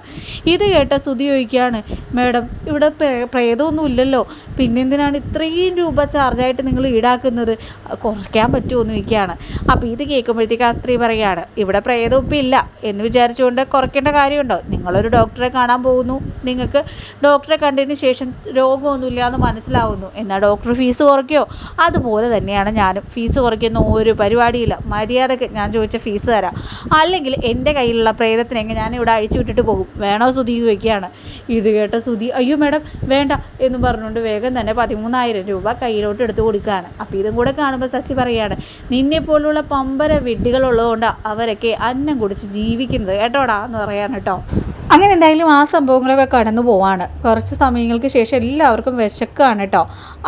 ഇത് കേട്ട സ്തുതി ചോദിക്കുകയാണ് മേഡം ഇവിടെ പ്രേതമൊന്നും ഇല്ലല്ലോ പിന്നെന്തിനാണ് ഇത്രയും രൂപ ചാർജായിട്ട് നിങ്ങൾ ഈടാക്കുന്നത്. കുറയ്ക്കാൻ പറ്റുമോ എന്ന് ചോദിക്കുകയാണ്. അപ്പോൾ ഇത് കേൾക്കുമ്പോഴത്തേക്ക് ആ സ്ത്രീ പറയുകയാണ് ഇവിടെ പ്രേതം ഇല്ല. എന്ന് വിചാരിച്ചുകൊണ്ട് കുറയ്ക്കേണ്ട കാര്യമുണ്ടോ? നിങ്ങളൊരു ഡോക്ടറെ കാണാൻ പോകുന്നു. നിങ്ങൾക്ക് ഡോക്ടറെ കണ്ടതിന് ശേഷം രോഗമൊന്നുമില്ല എന്ന് മനസ്സിലാവുന്നു. എന്നാൽ ഡോക്ടർ ഫീസ് കുറയ്ക്കുകയോ അതുപോലെ തന്നെയാണ് ഞാനും. ഫീസ് കുറയ്ക്കുന്ന ഒരു പരിപാടിയില്ല. മര്യാദയ്ക്ക് ഞാൻ ചോദിച്ച ഫീസ് തരാം. അല്ലെങ്കിൽ എന്റെ കയ്യിലുള്ള പ്രേതത്തിനെങ്കിൽ ഞാൻ ഇവിടെ അഴിച്ചു വിട്ടിട്ട് പോകും. വേണോ സുധി വയ്ക്കുകയാണ് ഇത് കേട്ട സുധി അയ്യോ മേഡം വേണ്ട എന്ന് പറഞ്ഞുകൊണ്ട് വേഗം തന്നെ പതിമൂന്നായിരം രൂപ കയ്യിലോട്ട് എടുത്തു കൊടുക്കുകയാണ്. അപ്പോൾ ഇതും കൂടെ കാണുമ്പോൾ സച്ചി പറയുകയാണ് നിന്നെ പോലുള്ള പമ്പര വിഡ്ഢികളുള്ളതുകൊണ്ട് അവരൊക്കെ അന്നം കുടിച്ച് ജീവിക്കുന്നത് കേട്ടോടാ എന്ന് പറയാണ് കേട്ടോ അങ്ങനെ എന്തായാലും ആ സംഭവങ്ങളൊക്കെ കടന്നു പോവാണ്. കുറച്ച് സമയങ്ങൾക്ക് ശേഷം എല്ലാവർക്കും വിശക്കാണ് കേട്ടോ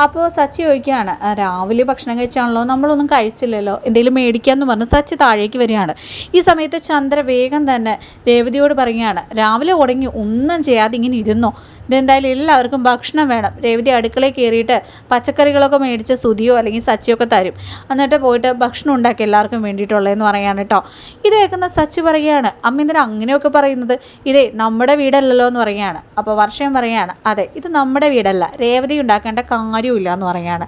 അപ്പോൾ സച്ചി ചോദിക്കുകയാണ് രാവിലെ ഭക്ഷണം കഴിച്ചാണല്ലോ? നമ്മളൊന്നും കഴിച്ചില്ലല്ലോ? എന്തെങ്കിലും മേടിക്കാമെന്ന് പറഞ്ഞ് സച്ചി താഴേക്ക് വരികയാണ്. ഈ സമയത്ത് ചന്ദ്ര വേഗം തന്നെ രേവതിയോട് പറയുകയാണ് രാവിലെ ഉടങ്ങി ഒന്നും ചെയ്യാതെ ഇങ്ങനെ ഇരുന്നോ? ഇതെന്തായാലും എല്ലാവർക്കും ഭക്ഷണം വേണം. രേവതി അടുക്കളയിൽ കയറിയിട്ട് പച്ചക്കറികളൊക്കെ മേടിച്ച് സുതിയോ അല്ലെങ്കിൽ സച്ചിയൊക്കെ തരും. എന്നിട്ട് പോയിട്ട് ഭക്ഷണം ഉണ്ടാക്കി എല്ലാവർക്കും വേണ്ടിയിട്ടുള്ളതെന്ന് പറയാണ് കേട്ടോ ഇത് കേൾക്കുന്ന സച്ചി പറയുകയാണ് അമ്മ എന്തിനാ അങ്ങനെയൊക്കെ പറയുന്നത്. ഇതേ നമ്മുടെ വീടല്ലല്ലോ എന്ന് പറയുകയാണ്. അപ്പോൾ വർഷം പറയുകയാണ് അതെ ഇത് നമ്മുടെ വീടല്ല. രേവതി ഉണ്ടാക്കേണ്ട കാര്യമില്ല എന്ന് പറയുകയാണ്.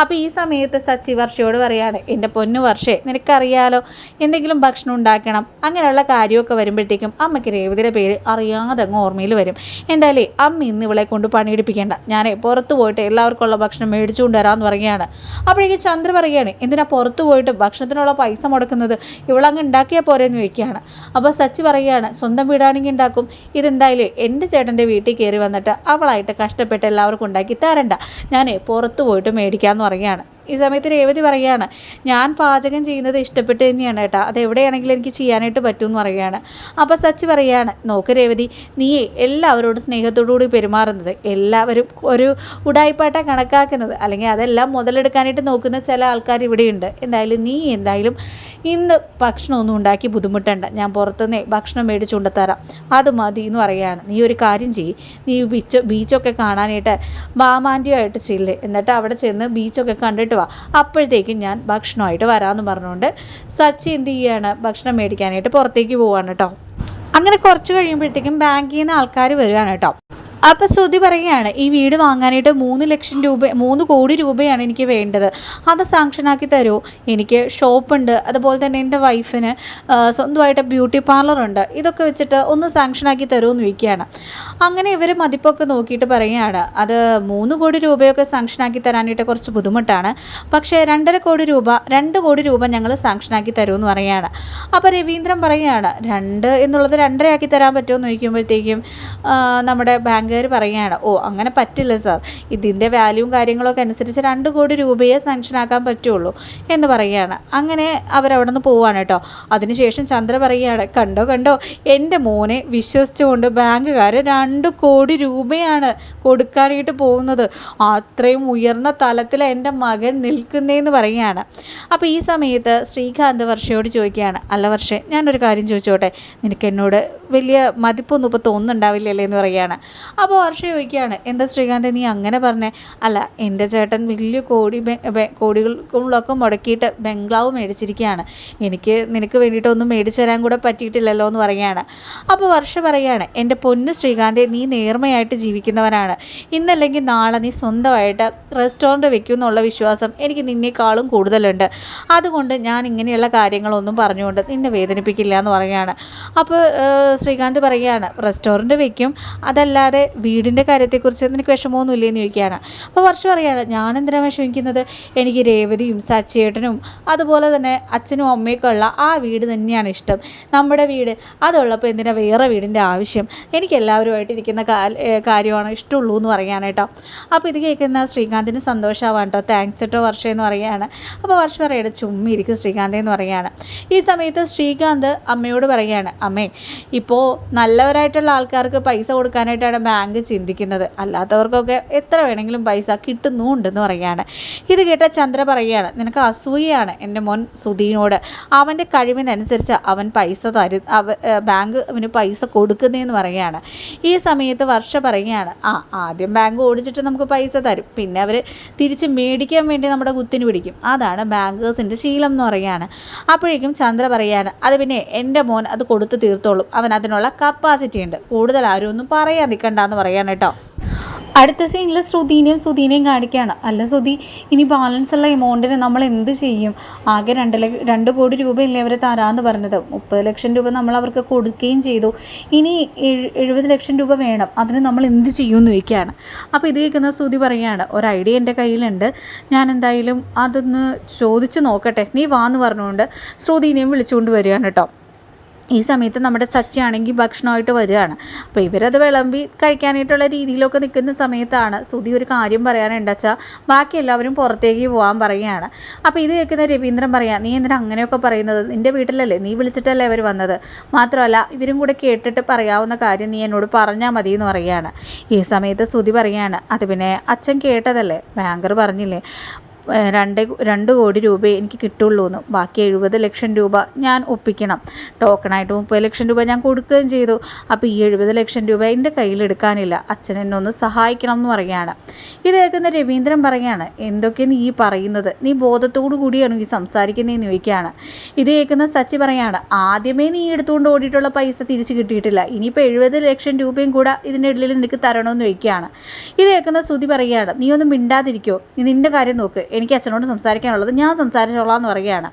അപ്പോൾ ഈ സമയത്ത് സച്ചി വർഷയോട് പറയുകയാണ് എന്റെ പൊന്നു വർഷേ നിനക്കറിയാലോ എന്തെങ്കിലും ഭക്ഷണം ഉണ്ടാക്കണം അങ്ങനെയുള്ള കാര്യമൊക്കെ വരുമ്പോഴത്തേക്കും അമ്മയ്ക്ക് രേവതിയുടെ പേര് അറിയാതെ അങ്ങ് ഓർമ്മയിൽ വരും. എന്തായാലും അമ്മ ഇന്ന് ഇവളെ കൊണ്ട് പണിയെടുപ്പിക്കേണ്ട. ഞാൻ പുറത്ത് പോയിട്ട് എല്ലാവർക്കുള്ള ഭക്ഷണം മേടിച്ചുകൊണ്ട് വരാമെന്ന് പറയുകയാണ്. അപ്പോഴേക്കും ചന്ദ്ര പറയുകയാണ് എന്തിനാ പുറത്ത് പോയിട്ട് ഭക്ഷണത്തിനുള്ള പൈസ മുടക്കുന്നത്? ഇവളങ്ങ് ഉണ്ടാക്കിയാൽ പോരെ എന്ന് ചോദിക്കുകയാണ്. അപ്പോൾ സച്ചി പറയുകയാണ് സ്വന്തം വീടാണെങ്കിൽ ഉണ്ടാക്കും. ഇതെന്തായാലും എന്റെ ചേട്ടന്റെ വീട്ടിൽ കയറി വന്നിട്ട് അവളായിട്ട് കഷ്ടപ്പെട്ട് എല്ലാവർക്കും ഉണ്ടാക്കി തരണ്ട. ഞാൻ പുറത്ത് പോയിട്ട് മേടിക്കാമെന്ന് പറയുകയാണ്. ഈ സമയത്ത് രേവതി പറയുകയാണ് ഞാൻ പാചകം ചെയ്യുന്നത് ഇഷ്ടപ്പെട്ട് തന്നെയാണ് കേട്ടോ. അത് എവിടെയാണെങ്കിലും എനിക്ക് ചെയ്യാനായിട്ട് പറ്റും എന്ന് പറയുകയാണ്. അപ്പോൾ സച്ചി പറയുകയാണ് നോക്ക് രേവതി നീ എല്ലാവരോടും സ്നേഹത്തോടുകൂടി പെരുമാറുന്നത് എല്ലാവരും ഒരു ഉടായ്പാട്ട കണക്കാക്കുന്നത്. അല്ലെങ്കിൽ അതെല്ലാം മുതലെടുക്കാനായിട്ട് നോക്കുന്ന ചില ആൾക്കാർ ഇവിടെയുണ്ട്. എന്തായാലും നീ എന്തായാലും ഇന്ന് ഭക്ഷണമൊന്നും ഉണ്ടാക്കി ബുദ്ധിമുട്ടണ്ട. ഞാൻ പുറത്തുനിന്ന് ഭക്ഷണം മേടിച്ചു കൊണ്ടുതരാം അത് മതി എന്ന് പറയുകയാണ്. നീ ഒരു കാര്യം ചെയ്യ്. നീ ബീച്ച് ബീച്ചൊക്കെ കാണാനായിട്ട് മാമാന്റെയായിട്ട് ചെല്ല്. എന്നിട്ട് അവിടെ ചെന്ന് ബീച്ചൊക്കെ കണ്ടിട്ട് വാ. അപ്പോഴത്തേക്കും ഞാൻ ഭക്ഷണമായിട്ട് വരാമെന്ന് പറഞ്ഞുകൊണ്ട് സച്ചി എന്ത് ചെയ്യാണ്? ഭക്ഷണം മേടിക്കാനായിട്ട് പുറത്തേക്ക് പോവാണ് കേട്ടോ. അങ്ങനെ കുറച്ച് കഴിയുമ്പോഴത്തേക്കും ബാങ്കിൽ നിന്ന് ആൾക്കാർ വരികയാണ് കേട്ടോ. അപ്പോൾ ശ്രുതി പറയുകയാണ് ഈ വീട് വാങ്ങാനായിട്ട് മൂന്ന് ലക്ഷം രൂപ മൂന്ന് കോടി രൂപയാണ് എനിക്ക് വേണ്ടത്. അത് സാങ്ഷനാക്കി തരുമോ എനിക്ക് ഷോപ്പുണ്ട്. അതുപോലെ തന്നെ എന്റെ വൈഫിന് സ്വന്തമായിട്ട് ബ്യൂട്ടി പാർലറുണ്ട് ഇതൊക്കെ വെച്ചിട്ട് ഒന്ന് സാങ്ഷനാക്കി തരുമോ എന്ന് ചോദിക്കുകയാണ് അങ്ങനെ ഇവർ മതിപ്പൊക്കെ നോക്കിയിട്ട് പറയുകയാണ് അത് മൂന്ന് കോടി രൂപയൊക്കെ സാങ്ഷനാക്കി തരാനായിട്ട് കുറച്ച് ബുദ്ധിമുട്ടാണ്. പക്ഷേ രണ്ടര കോടി രൂപ രണ്ട് കോടി രൂപ ഞങ്ങൾ സാങ്ഷനാക്കി തരുമെന്ന് പറയുകയാണ്. അപ്പോൾ രവീന്ദ്രൻ പറയുകയാണ് രണ്ട് എന്നുള്ളത് രണ്ടരയാക്കി തരാൻ പറ്റുമോ? എന്ന് ചോദിക്കുമ്പോഴത്തേക്കും നമ്മുടെ ബാങ്ക് ബാങ്കുകാർ പറയുകയാണ് ഓ അങ്ങനെ പറ്റില്ല സാർ. ഇതിന്റെ വാല്യൂവും കാര്യങ്ങളൊക്കെ അനുസരിച്ച് രണ്ട് കോടി രൂപയെ സാങ്ഷൻ ആക്കാൻ പറ്റുള്ളൂ എന്ന് പറയുകയാണ്. അങ്ങനെ അവരവിടെ നിന്ന് പോവുകയാണ് കേട്ടോ അതിനുശേഷം ചന്ദ്ര പറയുകയാണ് കണ്ടോ കണ്ടോ എന്റെ മോനെ വിശ്വസിച്ചുകൊണ്ട് ബാങ്കുകാർ രണ്ട് കോടി രൂപയാണ് കൊടുക്കാനായിട്ട് പോകുന്നത്. അത്രയും ഉയർന്ന തലത്തിൽ എന്റെ മകൻ നിൽക്കുന്നതെന്ന് പറയുകയാണ്. അപ്പോൾ ഈ സമയത്ത് ശ്രീകാന്ത് വർഷയോട് ചോദിക്കുകയാണ് അല്ല വർഷേ ഞാനൊരു കാര്യം ചോദിച്ചോട്ടെ? നിനക്ക് എന്നോട് വലിയ മതിപ്പൊന്നും ഇപ്പോൾ തോന്നുന്നുണ്ടാവില്ലല്ലേ? എന്ന് പറയുകയാണ്. അപ്പോൾ വർഷ ചോദിക്കുകയാണ് എന്താ ശ്രീകാന്ത് നീ അങ്ങനെ പറഞ്ഞേ? അല്ല എന്റെ ചേട്ടൻ വലിയ കോടി കോടികളൊക്കെ മുടക്കിയിട്ട് ബംഗ്ലാവ് മേടിച്ചിരിക്കുകയാണ്. എനിക്ക് നിനക്ക് വേണ്ടിയിട്ടൊന്നും മേടിച്ചു തരാൻ കൂടെ പറ്റിയിട്ടില്ലല്ലോ എന്ന് പറയുകയാണ്. അപ്പോൾ വർഷ പറയുകയാണ് എന്റെ പൊന്ന് ശ്രീകാന്തെ നീ നേർമയായിട്ട് ജീവിക്കുന്നവനാണ്. ഇന്നല്ലെങ്കിൽ നാളെ നീ സ്വന്തമായിട്ട് റെസ്റ്റോറന്റ് വെക്കും എന്നുള്ള വിശ്വാസം എനിക്ക് നിന്നേക്കാളും കൂടുതലുണ്ട്. അതുകൊണ്ട് ഞാൻ ഇങ്ങനെയുള്ള കാര്യങ്ങളൊന്നും പറഞ്ഞുകൊണ്ട് നിന്നെ വേദനിപ്പിക്കില്ല എന്ന് പറയുകയാണ്. അപ്പോൾ ശ്രീകാന്ത് പറയുകയാണ് റെസ്റ്റോറന്റ് വെക്കും. അതല്ലാതെ വീടിന്റെ കാര്യത്തെക്കുറിച്ച് എനിക്ക് വിഷമമൊന്നുമില്ലേ എന്ന് ചോദിക്കുകയാണ്. അപ്പോൾ വർഷം പറയുകയാണ് ഞാൻ എന്തിനാണ് വിഷമിക്കുന്നത്? എനിക്ക് രേവതിയും സച്ചേട്ടനും അതുപോലെ തന്നെ അച്ഛനും അമ്മയൊക്കെ ഉള്ള ആ വീട് തന്നെയാണ് ഇഷ്ടം. നമ്മുടെ വീട് അതുള്ളപ്പോൾ എന്തിനാണ് വേറെ വീടിന്റെ ആവശ്യം? എനിക്ക് എല്ലാവരുമായിട്ട് ഇരിക്കുന്ന കാര്യമാണ് ഇഷ്ടമുള്ളൂ എന്ന് പറയുകയാണ് കേട്ടോ. അപ്പോൾ ഇത് കേൾക്കുന്ന ശ്രീകാന്തിന് സന്തോഷമാവാൻ കേട്ടോ. താങ്ക്സ് കേട്ടോ വർഷം എന്ന് പറയുകയാണ്. അപ്പോൾ വർഷം പറയട്ടെ ചുമ്മി ഇരിക്കും ശ്രീകാന്ത് എന്ന് പറയുകയാണ്. ഈ സമയത്ത് ശ്രീകാന്ത് അമ്മയോട് പറയുകയാണ് അമ്മേ ഇപ്പോൾ നല്ലവരായിട്ടുള്ള ആൾക്കാർക്ക് പൈസ കൊടുക്കാനായിട്ടാണ് ബാങ്ക് ചിന്തിക്കുന്നത്. അല്ലാത്തവർക്കൊക്കെ എത്ര വേണമെങ്കിലും പൈസ കിട്ടുന്നുണ്ടെന്ന് പറയുകയാണ്. ഇത് കേട്ട ചന്ദ്ര പറയുകയാണ് നിനക്ക് അസൂയയാണ് എന്റെ മോൻ സുധീനോട്. അവന്റെ കഴിവിനനുസരിച്ച് അവൻ പൈസ തരു അവ ബാങ്ക് അവന് പൈസ കൊടുക്കുന്നതെന്ന് പറയുകയാണ്. ഈ സമയത്ത് വർഷ പറയുകയാണ് ആ ആദ്യം ബാങ്ക് ഓടിച്ചിട്ട് നമുക്ക് പൈസ തരും. പിന്നെ അവർ തിരിച്ച് മേടിക്കാൻ വേണ്ടി നമ്മുടെ കുത്തിന് പിടിക്കും. അതാണ് ബാങ്കേഴ്സിന്റെ ശീലം എന്ന് പറയുകയാണ്. അപ്പോഴേക്കും ചന്ദ്ര പറയുകയാണ് അത് പിന്നെ എന്റെ മോൻ അത് കൊടുത്തു തീർത്തോളും. അവൻ അതിനുള്ള കപ്പാസിറ്റി ഉണ്ട്. കൂടുതൽ ആരും ഒന്നും പറയാൻ നിൽക്കണ്ടെന്ന് പറയാൻ കേട്ടോ. അടുത്ത സീനിൽ ശ്രുതിനെയും സുധീനെയും കാണിക്കുകയാണ്. അല്ല ശ്രുതി ഇനി ബാലൻസ് ഉള്ള എമൗണ്ടിന് നമ്മൾ എന്ത് ചെയ്യും? ആകെ രണ്ട് ലക്ഷ രണ്ട് കോടി രൂപയല്ലേ അവർ തരാമെന്ന് പറഞ്ഞത്. മുപ്പത് ലക്ഷം രൂപ നമ്മൾ അവർക്ക് കൊടുക്കുകയും ചെയ്തു. ഇനി എഴുപത് ലക്ഷം രൂപ വേണം. അതിന് നമ്മൾ എന്ത് ചെയ്യുമെന്ന് ചോദിക്കുകയാണ്. അപ്പോൾ ഇത് കേൾക്കുന്ന ശ്രുതി പറയുകയാണ് ഒരു ഐഡിയ എന്റെ കയ്യിലുണ്ട്. ഞാൻ എന്തായാലും അതൊന്ന് ചോദിച്ച് നോക്കട്ടെ. നീ വാന്ന് പറഞ്ഞുകൊണ്ട് ശ്രുതിനെയും വിളിച്ചുകൊണ്ട് വരികയാണ് കേട്ടോ. ഈ സമയത്ത് നമ്മുടെ സച്ചിയാണെങ്കിൽ ഭക്ഷണമായിട്ട് വരികയാണ്. അപ്പോൾ ഇവരത് വിളമ്പി കഴിക്കാനായിട്ടുള്ള രീതിയിലൊക്കെ നിൽക്കുന്ന സമയത്താണ് സുധി ഒരു കാര്യം പറയാനുണ്ടച്ചാൽ ബാക്കി എല്ലാവരും പുറത്തേക്ക് പോകാൻ പറയുകയാണ്. അപ്പോൾ ഇത് കേൾക്കുന്ന രവീന്ദ്രൻ പറയാം നീ എന്തിനാ അങ്ങനെയൊക്കെ പറയുന്നത്? നിന്റെ വീട്ടിലല്ലേ? നീ വിളിച്ചിട്ടല്ലേ ഇവർ വന്നത്? മാത്രമല്ല ഇവരും കൂടെ കേട്ടിട്ട് പറയാവുന്ന കാര്യം നീ എന്നോട് പറഞ്ഞാൽ മതി എന്ന് പറയുകയാണ്. ഈ സമയത്ത് സുധി പറയുകയാണ് അത് പിന്നെ അച്ഛൻ കേട്ടതല്ലേ? ബാങ്കർ പറഞ്ഞില്ലേ? രണ്ട് രണ്ട് കോടി രൂപ എനിക്ക് കിട്ടുള്ളൂ എന്ന് ബാക്കി എഴുപത് ലക്ഷം രൂപ ഞാൻ ഒപ്പിക്കണം. ടോക്കണായിട്ട് മുപ്പത് ലക്ഷം രൂപ ഞാൻ കൊടുക്കുകയും ചെയ്തു. അപ്പോൾ ഈ എഴുപത് ലക്ഷം രൂപ എന്റെ കയ്യിലെടുക്കാനില്ല അച്ഛൻ എന്നെ ഒന്ന് സഹായിക്കണം എന്ന് പറയുകയാണ്. ഇത് കേൾക്കുന്ന രവീന്ദ്രൻ പറയുകയാണ് എന്തൊക്കെയാണ് നീ പറയുന്നത്? നീ ബോധത്തോടു കൂടിയാണ് ഈ സംസാരിക്കുന്നതെന്ന് ചോദിക്കുകയാണ്. ഇത് കേൾക്കുന്ന സച്ചി പറയാണ് ആദ്യമേ നീ എടുത്തുകൊണ്ട് ഓടിയിട്ടുള്ള പൈസ തിരിച്ച് കിട്ടിയിട്ടില്ല. ഇനിയിപ്പോൾ എഴുപത് ലക്ഷം രൂപയും കൂടെ ഇതിന്റെ ഇടയിൽ നിനക്ക് തരണമെന്ന് ചോദിക്കുകയാണ്. ഇത് കേൾക്കുന്ന ശ്രുതി പറയുകയാണ് നീ ഒന്നും മിണ്ടാതിരിക്കോ? നീ നിന്റെ കാര്യം നോക്ക്. എനിക്ക് അച്ഛനോട് സംസാരിക്കാനുള്ളത് ഞാൻ സംസാരിച്ചോളാം എന്ന് പറയുകയാണ്.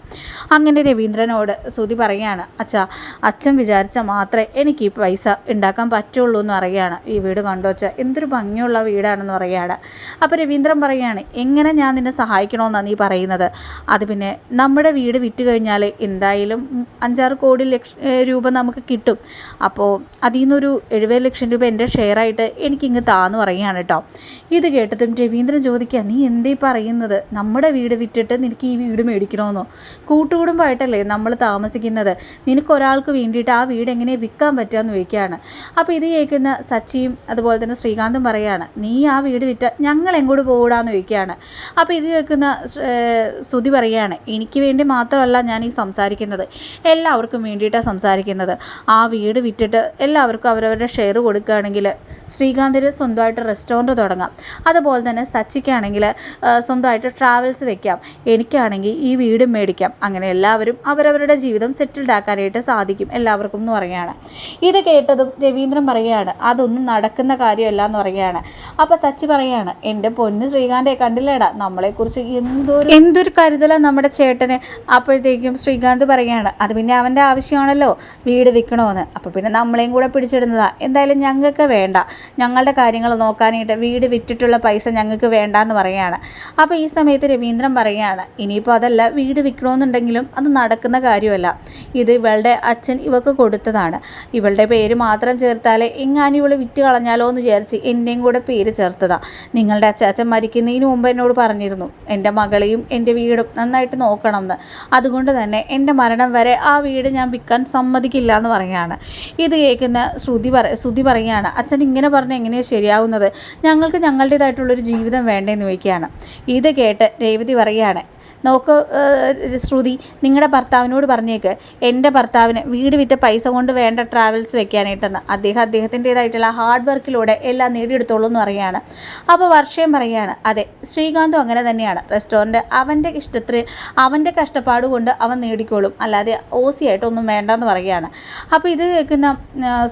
അങ്ങനെ രവീന്ദ്രനോട് സുതി പറയുകയാണ് അച്ഛാ അച്ഛൻ വിചാരിച്ചാൽ മാത്രമേ എനിക്ക് ഈ പൈസ ഉണ്ടാക്കാൻ പറ്റുള്ളൂ എന്ന് പറയുകയാണ്. ഈ വീട് കണ്ടോച്ച എന്തൊരു ഭംഗിയുള്ള വീടാണെന്ന് പറയുകയാണ്. അപ്പോൾ രവീന്ദ്രൻ പറയുകയാണ് എങ്ങനെ ഞാൻ നിന്നെ സഹായിക്കണമെന്നാണ് നീ പറയുന്നത്? അത് പിന്നെ നമ്മുടെ വീട് വിറ്റ് കഴിഞ്ഞാൽ എന്തായാലും അഞ്ചാറ് കോടി ലക്ഷ രൂപ നമുക്ക് കിട്ടും. അപ്പോൾ അതിൽ നിന്നൊരു എഴുപത് ലക്ഷം രൂപ എന്റെ ഷെയറായിട്ട് എനിക്കിങ്ങ് താന്ന് പറയുകയാണ് കേട്ടോ ഇത് കേട്ടതും രവീന്ദ്രൻ ചോദിക്കുക നീ എന്തേ പറയുന്നത്? നമ്മുടെ വീട് വിറ്റിട്ട് നിനക്ക് ഈ വീട് മേടിക്കണമെന്നോ കൂട്ടുകുടുംബമായിട്ടല്ലേ നമ്മൾ താമസിക്കുന്നത്? നിനക്ക് ഒരാൾക്ക് വേണ്ടിയിട്ട് ആ വീട് എങ്ങനെ വിൽക്കാൻ പറ്റുകയെന്ന് ചോദിക്കുകയാണ്. അപ്പോൾ ഇത് കേൾക്കുന്ന സച്ചിയും അതുപോലെ തന്നെ ശ്രീകാന്തും പറയുകയാണ് നീ ആ വീട് വിറ്റ ഞങ്ങൾ എങ്ങോട്ട് പോകൂടാന്ന് ചോദിക്കുകയാണ്. അപ്പോൾ ഇത് കേൾക്കുന്ന സ്തുതി പറയുകയാണ് എനിക്ക് വേണ്ടി മാത്രമല്ല ഞാൻ ഈ സംസാരിക്കുന്നത്. എല്ലാവർക്കും വേണ്ടിയിട്ടാണ് സംസാരിക്കുന്നത്. ആ വീട് വിറ്റിട്ട് എല്ലാവർക്കും അവരവരുടെ ഷെയർ കൊടുക്കുകയാണെങ്കിൽ ശ്രീകാന്തിന് സ്വന്തമായിട്ട് റെസ്റ്റോറന്റ് തുടങ്ങാം. അതുപോലെ തന്നെ സച്ചിക്കാണെങ്കിൽ സ്വന്തമായിട്ട് ട്രാവൽസ് വെക്കാം. എനിക്കാണെങ്കിൽ ഈ വീടും മേടിക്കാം. അങ്ങനെ എല്ലാവരും അവരവരുടെ ജീവിതം സെറ്റിൽഡ് ആക്കാനായിട്ട് സാധിക്കും എല്ലാവർക്കും എന്ന് പറയുകയാണ്. ഇത് കേട്ടതും രവീന്ദ്രൻ പറയുകയാണ് അതൊന്നും നടക്കുന്ന കാര്യമല്ല എന്ന് പറയുകയാണ്. അപ്പോൾ സച്ചി പറയുകയാണ് എന്റെ പൊന്ന് ശ്രീകാന്തെ കണ്ടില്ലേടാ നമ്മളെക്കുറിച്ച് എന്തൊരു എന്തൊരു കരുതലാണ് നമ്മുടെ ചേട്ടന്. അപ്പോഴത്തേക്കും ശ്രീകാന്ത് പറയുകയാണ് അത് പിന്നെ അവന്റെ ആവശ്യമാണല്ലോ വീട് വിൽക്കണമെന്ന് അപ്പോൾ പിന്നെ നമ്മളെയും കൂടെ പിടിച്ചിടുന്നതാ. എന്തായാലും ഞങ്ങൾക്ക് വേണ്ട. ഞങ്ങളുടെ കാര്യങ്ങൾ നോക്കാനായിട്ട് വീട് വിറ്റിട്ടുള്ള പൈസ ഞങ്ങൾക്ക് വേണ്ട എന്ന് പറയുകയാണ്. അപ്പോൾ ഈ സമയത്ത് സമയത്ത് രവീന്ദ്രൻ പറയുകയാണ് ഇനിയിപ്പോൾ അതല്ല വീട് വിൽക്കണമെന്നുണ്ടെങ്കിലും അത് നടക്കുന്ന കാര്യമല്ല. ഇത് ഇവളുടെ അച്ഛൻ ഇവക്ക് കൊടുത്തതാണ്. ഇവളുടെ പേര് മാത്രം ചേർത്താലേ എങ്ങാനും ഇവൾ വിറ്റ് കളഞ്ഞാലോ എന്ന് വിചാരിച്ച് എന്റെയും കൂടെ പേര് ചേർത്തതാണ് നിങ്ങളുടെ അച്ചാച്ചൻ മരിക്കുന്നതിന് മുമ്പ് എന്നോട് പറഞ്ഞിരുന്നു എന്റെ മകളെയും എന്റെ വീടും നന്നായിട്ട് നോക്കണം എന്ന് അതുകൊണ്ട് തന്നെ എന്റെ മരണം വരെ ആ വീട് ഞാൻ വിൽക്കാൻ സമ്മതിക്കില്ല എന്ന് പറയുകയാണ്. ഇത് കേൾക്കുന്ന ശ്രുതി പറ ശ്രുതി പറയുകയാണ് അച്ഛൻ ഇങ്ങനെ പറഞ്ഞ് എങ്ങനെയാണ് ശരിയാവുന്നത്? ഞങ്ങൾക്ക് ഞങ്ങളുടേതായിട്ടുള്ളൊരു ജീവിതം വേണ്ടേന്ന് ചോദിക്കുകയാണ്. ഇത് കേട്ട് രേവതി പറയുകയാണ്. നോക്ക് ശ്രുതി നിങ്ങളുടെ ഭർത്താവിനോട് പറഞ്ഞേക്ക്. എന്റെ ഭർത്താവിന് വീട് വിറ്റ പൈസ കൊണ്ട് വേണ്ട ട്രാവൽസ് വെക്കാനായിട്ടെന്ന്. അദ്ദേഹം അദ്ദേഹത്തിന്റേതായിട്ടുള്ള ഹാർഡ് വർക്കിലൂടെ എല്ലാം നേടിയെടുത്തോളൂ എന്ന് പറയുകയാണ്. അപ്പോൾ വർഷയും പറയുകയാണ് അതെ ശ്രീകാന്തും അങ്ങനെ തന്നെയാണ്. റെസ്റ്റോറന്റ് അവന്റെ ഇഷ്ടത്തിന് അവന്റെ കഷ്ടപ്പാട് കൊണ്ട് അവൻ നേടിക്കോളും. അല്ലാതെ ഓസി ആയിട്ടൊന്നും വേണ്ടെന്ന് പറയുകയാണ്. അപ്പോൾ ഇത് കേൾക്കുന്ന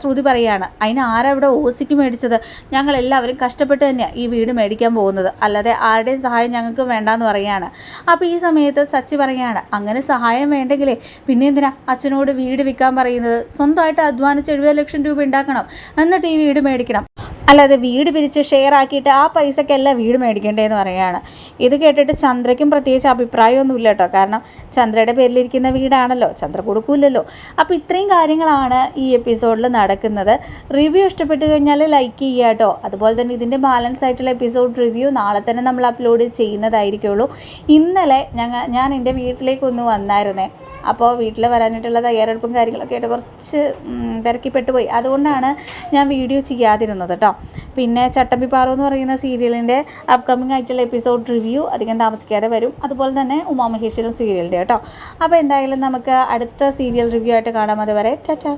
ശ്രുതി പറയുകയാണ് അതിന് ആരാ ഇവിടെ ഓസിക്ക് മേടിച്ചത്? ഞങ്ങൾ എല്ലാവരും കഷ്ടപ്പെട്ട് തന്നെയാണ് ഈ വീട് മേടിക്കാൻ പോകുന്നത്. അല്ലാതെ ആരുടെയും സഹായം ഞങ്ങൾക്ക് വേണ്ടെന്ന് പറയുകയാണ്. അപ്പോൾ ഈ സമയത്ത് സച്ചി പറയുകയാണ് അങ്ങനെ സഹായം വേണ്ടെങ്കിലേ പിന്നെ എന്തിനാ അച്ഛനോട് വീട് വിൽക്കാൻ പറയുന്നത്? സ്വന്തമായിട്ട് അധ്വാനിച്ച് എഴുപത് ലക്ഷം രൂപ ഉണ്ടാക്കണം എന്നിട്ട് ഈ വീട് മേടിക്കണം. അല്ലാതെ വീട് പിരിച്ച് ഷെയർ ആക്കിയിട്ട് ആ പൈസക്കല്ല വീട് മേടിക്കേണ്ടതെന്ന് പറയുകയാണ്. ഇത് കേട്ടിട്ട് ചന്ദ്രയ്ക്കും പ്രത്യേകിച്ച് അഭിപ്രായമൊന്നുമില്ല കേട്ടോ. കാരണം ചന്ദ്രയുടെ പേരിലിരിക്കുന്ന വീടാണല്ലോ ചന്ദ്ര കൊടുക്കൂലല്ലോ അപ്പോൾ ഇത്രയും കാര്യങ്ങളാണ് ഈ എപ്പിസോഡിൽ നടക്കുന്നത്. റിവ്യൂ ഇഷ്ടപ്പെട്ട് കഴിഞ്ഞാൽ ലൈക്ക് ചെയ്യുക കേട്ടോ. അതുപോലെ തന്നെ ഇതിന്റെ ബാലൻസ് ആയിട്ടുള്ള എപ്പിസോഡ് റിവ്യൂ നാളെ തന്നെ നമ്മൾ അപ്ലോഡ് ചെയ്യുന്നതായിരിക്കുള്ളൂ. ഇന്നലെ ഞങ്ങൾ ഞാൻ എന്റെ വീട്ടിലേക്കൊന്ന് വന്നായിരുന്നേ. അപ്പോൾ വീട്ടിൽ വരാനായിട്ടുള്ള തയ്യാറെടുപ്പും കാര്യങ്ങളൊക്കെ ആയിട്ട് കുറച്ച് തിരക്കിപ്പെട്ടു പോയി അതുകൊണ്ടാണ് ഞാൻ വീഡിയോ ചെയ്യാതിരുന്നത് കേട്ടോ. പിന്നെ ചട്ടമ്പി പാറു എന്ന് പറയുന്ന സീരിയലിന്റെ അപ്കമിങ് ആയിട്ടുള്ള എപ്പിസോഡ് റിവ്യൂ അധികം താമസിക്കാതെ വരും. അതുപോലെ തന്നെ ഉമാമഹേശ്വരം സീരിയലിന്റെ കേട്ടോ. അപ്പോൾ എന്തായാലും നമുക്ക് അടുത്ത സീരിയൽ റിവ്യൂ ആയിട്ട് കാണാം. അതുവരെ ടാറ്റാ.